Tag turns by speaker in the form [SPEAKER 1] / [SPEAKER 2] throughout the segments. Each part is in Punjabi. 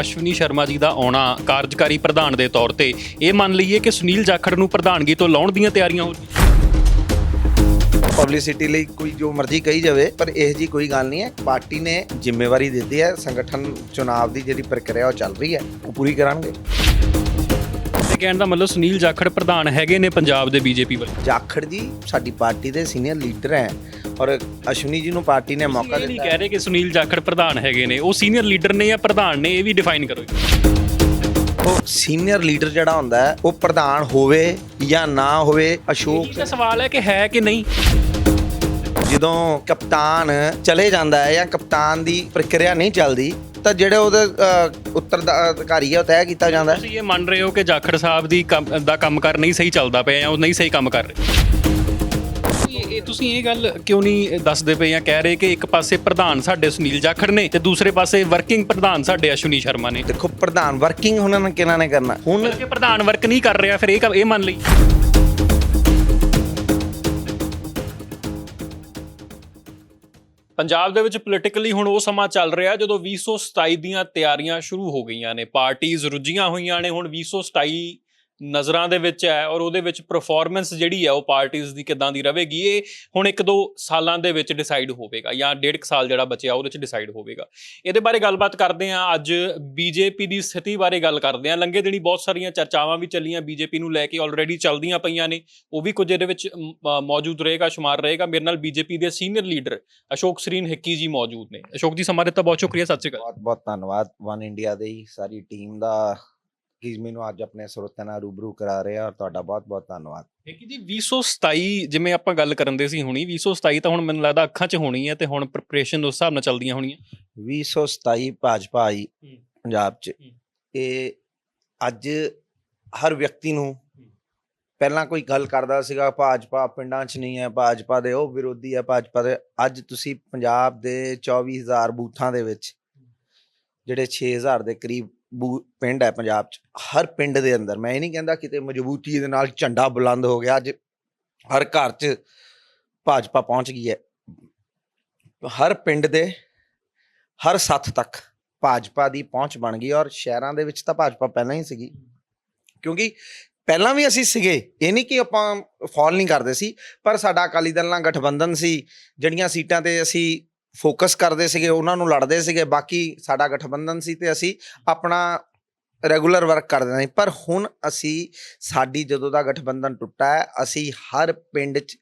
[SPEAKER 1] ਅਸ਼ਵਨੀ ਸ਼ਰਮਾ ਜੀ ਦਾ ਆਉਣਾ ਕਾਰਜਕਾਰੀ ਪ੍ਰਧਾਨ ਦੇ ਤੌਰ ਤੇ। ਇਹ ਮੰਨ ਲਈਏ ਕਿ ਸੁਨੀਲ ਜਾਖੜ ਨੂੰ ਪ੍ਰਧਾਨਗੀ ਤੋਂ ਲਾਉਣ ਦੀਆਂ ਤਿਆਰੀਆਂ ਹੋ ਰਹੀਆਂ।
[SPEAKER 2] ਪਬਲਿਸਿਟੀ ਲਈ ਕੋਈ ਜੋ ਮਰਜ਼ੀ ਕਹੀ ਜਾਵੇ ਪਰ ਇਹ ਜੀ ਕੋਈ ਗੱਲ ਨਹੀਂ ਹੈ। ਪਾਰਟੀ ਨੇ ਜ਼ਿੰਮੇਵਾਰੀ ਦਿੱਤੀ ਹੈ। ਸੰਗਠਨ ਚੁਣਾਵ ਦੀ ਜਿਹੜੀ ਪ੍ਰਕਿਰਿਆ ਉਹ ਚੱਲ ਰਹੀ ਹੈ ਉਹ ਪੂਰੀ ਕਰਾਂਗੇ।
[SPEAKER 1] ਤੇ ਕਹਿਣ ਦਾ ਮਤਲਬ ਸੁਨੀਲ ਜਾਖੜ ਪ੍ਰਧਾਨ ਹੈਗੇ ਨੇ ਪੰਜਾਬ ਦੇ ਬੀਜੇਪੀ ਵੱਲ।
[SPEAKER 2] ਜਾਖੜ ਜੀ ਸਾਡੀ ਪਾਰਟੀ ਦੇ ਸੀਨੀਅਰ ਲੀਡਰ ਹੈ। ਔਰ ਅਸ਼ਵਨੀ ਜੀ ਨੂੰ ਪਾਰਟੀ ਨੇ ਮੌਕਾ
[SPEAKER 1] ਇਹ ਨਹੀਂ
[SPEAKER 2] ਦਿੱਤਾ
[SPEAKER 1] ਕਹਿ ਰਹੇ ਕਿ ਸੁਨੀਲ ਜਾਖੜ ਪ੍ਰਧਾਨ ਹੈਗੇ ਨੇ। ਉਹ ਸੀਨੀਅਰ ਲੀਡਰ ਨੇ ਜਾਂ ਪ੍ਰਧਾਨ ਨੇ ਇਹ ਵੀ ਡਿਫਾਈਨ ਕਰੋ
[SPEAKER 2] ਉਹ ਸੀਨੀਅਰ ਲੀਡਰ ਜਿਹੜਾ ਹੁੰਦਾ ਹੈ ਉਹ ਪ੍ਰਧਾਨ ਹੋਵੇ ਜਾਂ ਨਾ ਹੋਵੇ ਅਸ਼ੋਕ
[SPEAKER 1] ਇਹ ਤਾਂ ਸਵਾਲ ਹੈ ਕਿ ਹੈ ਕਿ ਨਹੀਂ।
[SPEAKER 2] ਜਦੋਂ ਕਪਤਾਨ ਚਲੇ ਜਾਂਦਾ ਹੈ ਜਾਂ ਕਪਤਾਨ ਦੀ ਪ੍ਰਕਿਰਿਆ ਨਹੀਂ ਚੱਲਦੀ ਤਾਂ ਜਿਹੜੇ ਉਹਦੇ ਅ, ਹੈ ਉਹ ਤੈਅ ਕੀਤਾ ਜਾਂਦਾ ਹੈ।
[SPEAKER 1] ਤੁਸੀਂ ਇਹ ਮੰਨ ਰਹੇ ਹੋ ਕਿ ਜਾਖੜ ਸਾਹਿਬ ਦੀ ਕੰਮ- ਦਾ ਕੰਮਕਾਰ ਨਹੀਂ ਸਹੀ ਚੱਲਦਾ ਪਿਆ ਜਾਂ ਉਹ ਨਹੀਂ ਸਹੀ ਕੰਮ ਕਰ ਰਹੇ। ਇਹ- ਤੁਸੀਂ ਇਹ ਗੱਲ ਕਿਉਂ ਨਹੀਂ ਦੱਸਦੇ ਪਏ ਜਾਂ ਕਹਿ ਰਹੇ ਕਿ ਇੱਕ ਪਾਸੇ ਪ੍ਰਧਾਨ ਸਾਡੇ ਸੁਨੀਲ ਜਾਖੜ ਨੇ ਤੇ ਦੂਸਰੇ ਪਾਸੇ ਵਰਕਿੰਗ ਪ੍ਰਧਾਨ ਸਾਡੇ ਅਸ਼ਵਨੀ ਸ਼ਰਮਾ ਨੇ?
[SPEAKER 2] ਦੇਖੋ ਪ੍ਰਧਾਨ ਵਰਕਿੰਗ ਉਹਨਾਂ ਨੇ ਕਿਹਨਾਂ ਨੇ ਕਰਨਾ? ਹੁਣ
[SPEAKER 1] ਜੇ ਪ੍ਰਧਾਨ ਵਰਕ ਨਹੀਂ ਕਰ ਰਿਹਾ ਫਿਰ ਇਹ ਇਹ ਮੰਨ ਲਈ। ਪੰਜਾਬ ਦੇ ਵਿੱਚ ਪੋਲੀਟੀਕਲੀ ਹੁਣ ਉਹ ਸਮਾਂ ਚੱਲ ਰਿਹਾ ਜਦੋਂ 2027 ਦੀਆਂ ਤਿਆਰੀਆਂ ਸ਼ੁਰੂ ਹੋ ਗਈਆਂ ਨੇ। ਪਾਰਟੀਆਂ ਰੁੱਝੀਆਂ ਹੋਈਆਂ ਨੇ ਹੁਣ 2027 ਨਜ਼ਰਾਂ ਦੇ ਵਿੱਚ ਹੈ ਔਰ ਉਹਦੇ ਵਿੱਚ ਪਰਫਾਰਮੈਂਸ ਜਿਹੜੀ ਹੈ ਉਹ ਪਾਰਟੀਆਂ ਦੀ ਕਿੱਦਾਂ ਦੀ ਰਹੇਗੀ, ਇਹ ਹੁਣ ਇੱਕ ਦੋ ਸਾਲਾਂ ਦੇ ਵਿੱਚ ਡਿਸਾਈਡ ਹੋਵੇਗਾ ਜਾਂ ਡੇਢ ਕੁ ਸਾਲ ਜਿਹੜਾ ਬਚਿਆ ਉਹਦੇ ਵਿੱਚ ਡਿਸਾਈਡ ਹੋਵੇਗਾ। ਇਹਦੇ ਬਾਰੇ ਗੱਲਬਾਤ ਕਰਦੇ ਹਾਂ, ਅੱਜ ਬੀਜੇਪੀ ਦੀ ਸਥਿਤੀ ਬਾਰੇ ਗੱਲ ਕਰਦੇ ਹਾਂ। ਲੰਘੇ ਦਿਨੀ ਬਹੁਤ ਸਾਰੀਆਂ ਚਰਚਾਵਾਂ ਵੀ ਚੱਲੀਆਂ ਬੀਜੇਪੀ ਨੂੰ ਲੈ ਕੇ ਆਲਰੇਡੀ ਚੱਲਦੀਆਂ ਪਈਆਂ ਨੇ। ਉਹ ਵੀ ਕੁਝ ਇਹਦੇ ਵਿੱਚ ਮੌਜੂਦ ਰਹੇਗਾ, ਸ਼ੁਮਾਰ ਰਹੇਗਾ। ਮੇਰੇ ਨਾਲ ਬੀਜੇਪੀ ਦੇ ਸੀਨੀਅਰ ਲੀਡਰ ਅਸ਼ੋਕ ਸਰੀਨ ਹਿੱਕੀ ਜੀ ਮੌਜੂਦ ਨੇ। ਅਸ਼ੋਕ ਜੀ, ਸਮਾਂ ਦਿੱਤਾ, ਬਹੁਤ ਸ਼ੁਕਰੀਆ, ਸਤਿ ਸ਼੍ਰੀ ਅਕਾਲ।
[SPEAKER 2] ਬਹੁਤ ਬਹੁਤ ਧੰਨਵਾਦ। ਵਨ ਇੰਡੀਆ ਦੀ ਸਾਰੀ ਟੀਮ ਦਾ ਕਿ ਮੈਨੂੰ ਅੱਜ ਆਪਣੇ ਸਰੋਤਿਆਂ ਨਾਲ ਰੂਬਰੂ ਕਰਾ ਰਹੇ ਆ ਔਰ ਤੁਹਾਡਾ ਬਹੁਤ ਬਹੁਤ ਧੰਨਵਾਦ।
[SPEAKER 1] ਹਿੱਕੀ ਜੀ 2027 ਜਿਵੇਂ ਆਪਾਂ ਗੱਲ ਕਰਨ ਦੇ ਸੀ ਹੁਣੀ 2027 ਤਾਂ ਹੁਣ ਮੈਨੂੰ ਲੱਗਦਾ ਅੱਖਾਂ 'ਚ ਹੋਣੀ ਹੈ ਤੇ ਹੁਣ ਪ੍ਰਿਪਰੇਸ਼ਨ ਉਸ ਹਿਸਾਬ ਨਾਲ ਚੱਲਦੀਆਂ ਹੋਣੀਆਂ।
[SPEAKER 2] 2027 ਭਾਜਪਾ ਆਈ
[SPEAKER 1] ਹੂੰ।
[SPEAKER 2] ਪੰਜਾਬ 'ਚ।
[SPEAKER 1] ਹੂੰ।
[SPEAKER 2] ਇਹ ਅੱਜ ਹਰ ਵਿਅਕਤੀ ਨੂੰ ਪਹਿਲਾਂ ਕੋਈ ਗੱਲ ਕਰਦਾ ਸੀਗਾ ਭਾਜਪਾ ਪਿੰਡਾਂ 'ਚ ਨਹੀਂ ਹੈ ਭਾਜਪਾ ਦੇ ਉਹ ਵਿਰੋਧੀ ਹੈ ਭਾਜਪਾ ਦੇ ਅੱਜ ਤੁਸੀਂ ਪੰਜਾਬ ਦੇ 24000 ਬੂਥਾਂ ਦੇ ਵਿੱਚ ਜਿਹੜੇ 6000 ਦੇ ਕਰੀਬ ਪਿੰਡ ਹੈ ਪੰਜਾਬ 'ਚ, ਹਰ ਪਿੰਡ ਦੇ ਅੰਦਰ, ਮੈਂ ਇਹ ਨਹੀਂ ਕਹਿੰਦਾ ਕਿਤੇ ਮਜ਼ਬੂਤੀ ਦੇ ਨਾਲ ਝੰਡਾ ਬੁਲੰਦ ਹੋ ਗਿਆ, ਅੱਜ ਹਰ ਘਰ 'ਚ ਭਾਜਪਾ ਪਹੁੰਚ ਗਈ ਹੈ। ਹਰ ਪਿੰਡ ਦੇ, ਹਰ ਸੱਥ ਤੱਕ ਭਾਜਪਾ ਦੀ ਪਹੁੰਚ ਬਣ ਗਈ ਔਰ ਸ਼ਹਿਰਾਂ ਦੇ ਵਿੱਚ ਤਾਂ ਭਾਜਪਾ ਪਹਿਲਾਂ ਹੀ ਸੀਗੀ। ਕਿਉਂਕਿ ਪਹਿਲਾਂ ਵੀ ਅਸੀਂ ਸੀਗੇ, ਇਹ ਨਹੀਂ ਕਿ ਆਪਾਂ ਫਾਲ ਨਹੀਂ ਕਰਦੇ ਸੀ, ਪਰ ਸਾਡਾ ਅਕਾਲੀ ਦਲ ਨਾਲ ਗਠਬੰਧਨ ਸੀ, ਜਿਹੜੀਆਂ ਸੀਟਾਂ ਤੇ ਅਸੀਂ ਫੋਕਸ ਕਰਦੇ ਸੀਗੇ, ਉਹਨਾਂ ਨੂੰ ਲੜਦੇ ਸੀਗੇ, ਬਾਕੀ ਸਾਡਾ ਗਠਬੰਧਨ ਸੀ ਤੇ ਅਸੀਂ ਆਪਣਾ ਰੈਗੂਲਰ ਵਰਕ ਕਰਦੇ ਸੀ ਪਰ ਹੁਣ ਅਸੀਂ, ਸਾਡੀ ਜਦੋਂ ਦਾ ਗਠਬੰਧਨ ਟੁੱਟਾ ਹੈ, ਅਸੀਂ ਹਰ ਪਿੰਡ 'ਚ,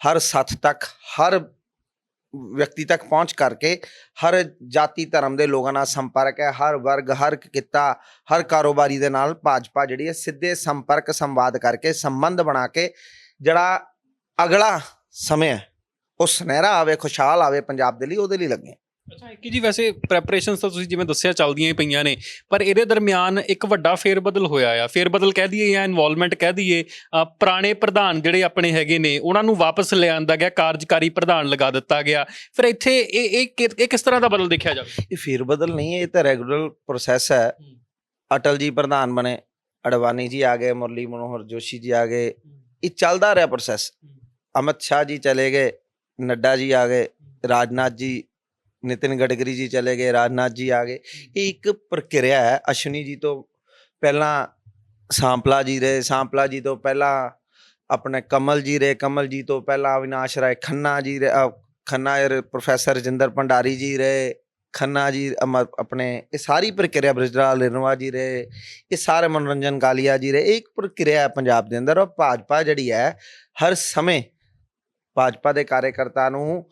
[SPEAKER 2] ਹਰ ਸੱਥ ਤੱਕ, ਹਰ ਵਿਅਕਤੀ ਤੱਕ ਪਹੁੰਚ ਕਰਕੇ ਹਰ ਜਾਤੀ ਧਰਮ ਦੇ ਲੋਕਾਂ ਨਾਲ ਸੰਪਰਕ ਹੈ, ਹਰ ਵਰਗ, ਹਰ ਕਿੱਤਾ, ਹਰ ਕਾਰੋਬਾਰੀ ਦੇ ਨਾਲ ਭਾਜਪਾ ਜਿਹੜੀ ਹੈ, ਸਿੱਧੇ ਸੰਪਰਕ ਸੰਵਾਦ ਕਰਕੇ, ਸੰਬੰਧ ਬਣਾ ਕੇ ਜਿਹੜਾ ਅਗਲਾ ਸਮੇਂ ਹੈ ਉਹ ਸੁਨਹਿਰਾ ਆਵੇ ਖੁਸ਼ਹਾਲ ਆਵੇ ਪੰਜਾਬ ਦੇ ਲਈ ਉਹਦੇ ਲਈ ਲੱਗੇ।
[SPEAKER 1] ਅੱਛਾ ਇੱਕ ਜੀ ਵੈਸੇ ਪ੍ਰੈਪਰੇਸ਼ਨਸ ਤਾਂ ਤੁਸੀਂ ਜਿਵੇਂ ਦੱਸਿਆ ਚੱਲਦੀਆਂ ਹੀ ਪਈਆਂ ਨੇ ਪਰ ਇਹਦੇ ਦਰਮਿਆਨ ਇੱਕ ਵੱਡਾ ਫੇਰਬਦਲ ਹੋਇਆ ਆ। ਫੇਰਬਦਲ ਕਹਿ ਦਈਏ ਜਾਂ ਇਨਵੋਲਵਮੈਂਟ ਕਹਿ ਦਈਏ ਪੁਰਾਣੇ ਪ੍ਰਧਾਨ ਜਿਹੜੇ ਆਪਣੇ ਹੈਗੇ ਨੇ ਉਹਨਾਂ ਨੂੰ ਵਾਪਸ ਲਿਆਂਦਾ ਗਿਆ ਕਾਰਜਕਾਰੀ ਪ੍ਰਧਾਨ ਲਗਾ ਦਿੱਤਾ ਗਿਆ। ਫਿਰ ਇੱਥੇ ਇਹ ਇਹ ਕਿਸ ਤਰ੍ਹਾਂ ਦਾ ਬਦਲ ਦੇਖਿਆ ਜਾਵੇ?
[SPEAKER 2] ਇਹ ਫੇਰ ਬਦਲ ਨਹੀਂ ਹੈ ਇਹ ਤਾਂ ਰੈਗੂਲਰ ਪ੍ਰੋਸੈਸ ਹੈ। ਅਟਲ ਜੀ ਪ੍ਰਧਾਨ ਬਣੇ ਅਡਵਾਨੀ ਜੀ ਆ ਗਏ ਮੁਰਲੀ ਮਨੋਹਰ ਜੋਸ਼ੀ ਜੀ ਆ ਗਏ। ਇਹ ਚੱਲਦਾ ਰਿਹਾ ਪ੍ਰੋਸੈਸ ਅਮਿਤ ਸ਼ਾਹ ਜੀ ਚਲੇ ਗਏ। ਨੱਡਾ ਜੀ ਆ ਗਏ ਰਾਜਨਾਥ ਜੀ ਨਿਤਿਨ ਗਡਕਰੀ ਜੀ ਚਲੇ ਗਏ ਰਾਜਨਾਥ ਜੀ ਆ ਗਏ ਇਹ ਇੱਕ ਪ੍ਰਕਿਰਿਆ ਹੈ ਅਸ਼ਵਨੀ ਜੀ ਤੋਂ ਪਹਿਲਾਂ ਸਾਂਪਲਾ ਜੀ ਰਹੇ ਸਾਂਪਲਾ ਜੀ ਤੋਂ ਪਹਿਲਾਂ ਆਪਣੇ ਕਮਲ ਜੀ ਰਹੇ ਕਮਲ ਜੀ ਤੋਂ ਪਹਿਲਾਂ ਅਵਿਨਾਸ਼ ਰਾਏ ਖੰਨਾ ਜੀ ਰਹੇ ਖੰਨਾ ਯਾਰ ਪ੍ਰੋਫੈਸਰ ਰਜਿੰਦਰ ਭੰਡਾਰੀ ਜੀ ਰਹੇ ਖੰਨਾ ਜੀ ਆਪਣੇ ਇਹ ਸਾਰੀ ਪ੍ਰਕਿਰਿਆ ਬ੍ਰਿਜਲਾਲ ਲਿਰਨਵਾ ਜੀ ਰਹੇ ਇਹ ਸਾਰੇ ਮਨੋਰੰਜਨ ਕਾਲੀਆ ਜੀ ਰਹੇ ਇਹ ਇੱਕ ਪ੍ਰਕਿਰਿਆ ਹੈ ਪੰਜਾਬ ਦੇ ਅੰਦਰ ਔਰ ਭਾਜਪਾ ਜਿਹੜੀ ਹੈ ਹਰ ਸਮੇਂ ਭਾਜਪਾ ਦੇ ਕਾਰਜਕਰਤਾ ਨੂੰ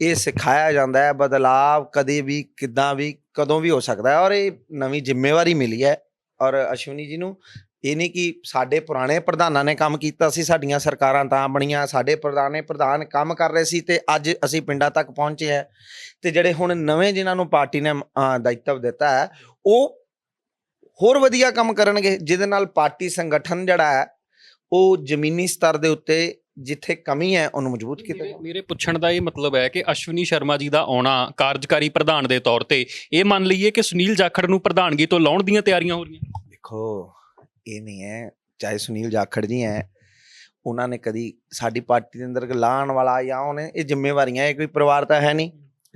[SPEAKER 2] ਇਹ ਸਿਖਾਇਆ ਜਾਂਦਾ ਹੈ, ਬਦਲਾਵ ਕਦੇ ਵੀ, ਕਿਦਾਂ ਵੀ, ਕਦੋਂ ਵੀ ਹੋ ਸਕਦਾ ਹੈ ਔਰ ਇਹ ਨਵੀਂ ਜ਼ਿੰਮੇਵਾਰੀ ਮਿਲੀ ਹੈ ਔਰ ਅਸ਼ਵਨੀ ਜੀ ਨੂੰ ਇਹ ਨਹੀਂ ਕਿ ਸਾਡੇ ਪੁਰਾਣੇ ਪ੍ਰਧਾਨਾਂ ਨੇ ਕੰਮ ਕੀਤਾ ਸੀ, ਸਾਡੀਆਂ ਸਰਕਾਰਾਂ ਤਾਂ ਬਣੀਆਂ, ਸਾਡੇ ਪੁਰਾਣੇ ਪ੍ਰਧਾਨ ਕੰਮ ਕਰ ਰਹੇ ਸੀ ਤੇ ਅੱਜ ਅਸੀਂ ਪਿੰਡਾਂ ਤੱਕ ਪਹੁੰਚੇ ਹੈ ਤੇ ਜਿਹੜੇ ਹੁਣ ਨਵੇਂ ਜਿਨ੍ਹਾਂ ਨੂੰ ਪਾਰਟੀ ਨੇ ਦਾਇਤਵ ਦਿੱਤਾ ਹੈ, ਉਹ ਹੋਰ ਵਧੀਆ ਕੰਮ ਕਰਨਗੇ, ਜਿਹਦੇ ਨਾਲ ਪਾਰਟੀ ਸੰਗਠਨ ਜਿਹੜਾ ਹੈ, ਉਹ ਜ਼ਮੀਨੀ ਸਤਰ ਦੇ ਉੱਤੇ ਜਿੱਥੇ ਕਮੀ ਹੈ ਉਹਨੂੰ ਮਜ਼ਬੂਤ ਕੀਤਾ
[SPEAKER 1] ਮੇਰੇ- ਮੇਰੇ ਪੁੱਛਣ ਦਾ ਇਹ ਮਤਲਬ ਹੈ ਕਿ ਅਸ਼ਵਨੀ ਸ਼ਰਮਾ ਜੀ ਦਾ ਆਉਣਾ ਕਾਰਜਕਾਰੀ ਪ੍ਰਧਾਨ ਦੇ ਤੌਰ ਤੇ ਇਹ ਮੰਨ ਲਈਏ ਕਿ ਸੁਨੀਲ ਜਾਖੜ ਨੂੰ ਪ੍ਰਧਾਨਗੀ ਤੋਂ ਲਾਉਣ ਦੀਆਂ ਤਿਆਰੀਆਂ ਹੋ ਰਹੀਆਂ
[SPEAKER 2] ਦੇਖੋ ਇਹ ਨਹੀਂ ਹੈ ਚਾਹੇ ਸੁਨੀਲ ਜਾਖੜ ਜੀ ਹੈ ਉਹਨਾਂ ਨੇ ਕਦੀ ਸਾਡੀ ਪਾਰਟੀ ਦੇ ਅੰਦਰ ਲਾਣ ਵਾਲਾ ਜਾਂ ਉਹਨੇ ਇਹ ਜ਼ਿੰਮੇਵਾਰੀਆਂ ਇਹ ਕੋਈ ਪਰਿਵਾਰ ਤਾਂ ਹੈ ਨਹੀਂ।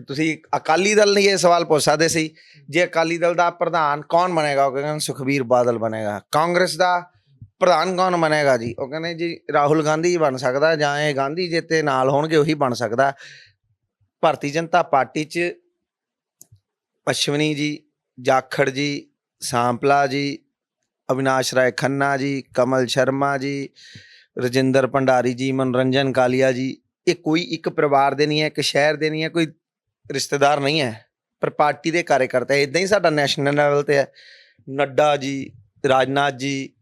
[SPEAKER 2] ਤੁਸੀਂ ਅਕਾਲੀ ਦਲ ਲਈ ਇਹ ਸਵਾਲ ਪੁੱਛ ਸਕਦੇ ਸੀ ਜੇ ਅਕਾਲੀ ਦਲ ਦਾ ਪ੍ਰਧਾਨ ਕੌਣ ਬਣੇਗਾ ਉਹ ਕਹਿੰਦੇ ਸੁਖਬੀਰ ਬਾਦਲ ਬਣੇਗਾ। ਕਾਂਗਰਸ ਦਾ ਪ੍ਰਧਾਨ ਕੌਣ ਬਣੇਗਾ ਜੀ? ਉਹ ਕਹਿੰਦੇ ਜੀ, ਰਾਹੁਲ ਗਾਂਧੀ ਬਣ ਸਕਦਾ ਜਾਂ ਇਹ ਗਾਂਧੀ ਜੀ ਤੇ ਨਾਲ ਹੋਣਗੇ ਉਹੀ ਬਣ ਸਕਦਾ। ਭਾਰਤੀ ਜਨਤਾ ਪਾਰਟੀ 'ਚ ਅਸ਼ਵਨੀ ਜੀ, ਜਾਖੜ ਜੀ, ਸਾਂਪਲਾ ਜੀ, ਅਵਿਨਾਸ਼ ਰਾਏ ਖੰਨਾ ਜੀ, ਕਮਲ ਸ਼ਰਮਾ ਜੀ, ਰਜਿੰਦਰ ਭੰਡਾਰੀ ਜੀ, ਮਨੋਰੰਜਨ ਕਾਲੀਆ ਜੀ, ਇਹ ਕੋਈ ਇੱਕ ਪਰਿਵਾਰ ਦੇ ਨਹੀਂ ਹੈ, ਇੱਕ ਸ਼ਹਿਰ ਦੇ ਨਹੀਂ ਹੈ, ਕੋਈ ਰਿਸ਼ਤੇਦਾਰ ਨਹੀਂ ਹੈ, ਪਰ ਪਾਰਟੀ ਦੇ ਕਾਰਜਕਰਤਾ ਇਦਾਂ ਹੀ ਸਾਡਾ ਨੈਸ਼ਨਲ ਲੈਵਲ ਤੇ ਹੈ। ਨੱਡਾ ਜੀ, ਰਾਜਨਾਥ ਜੀ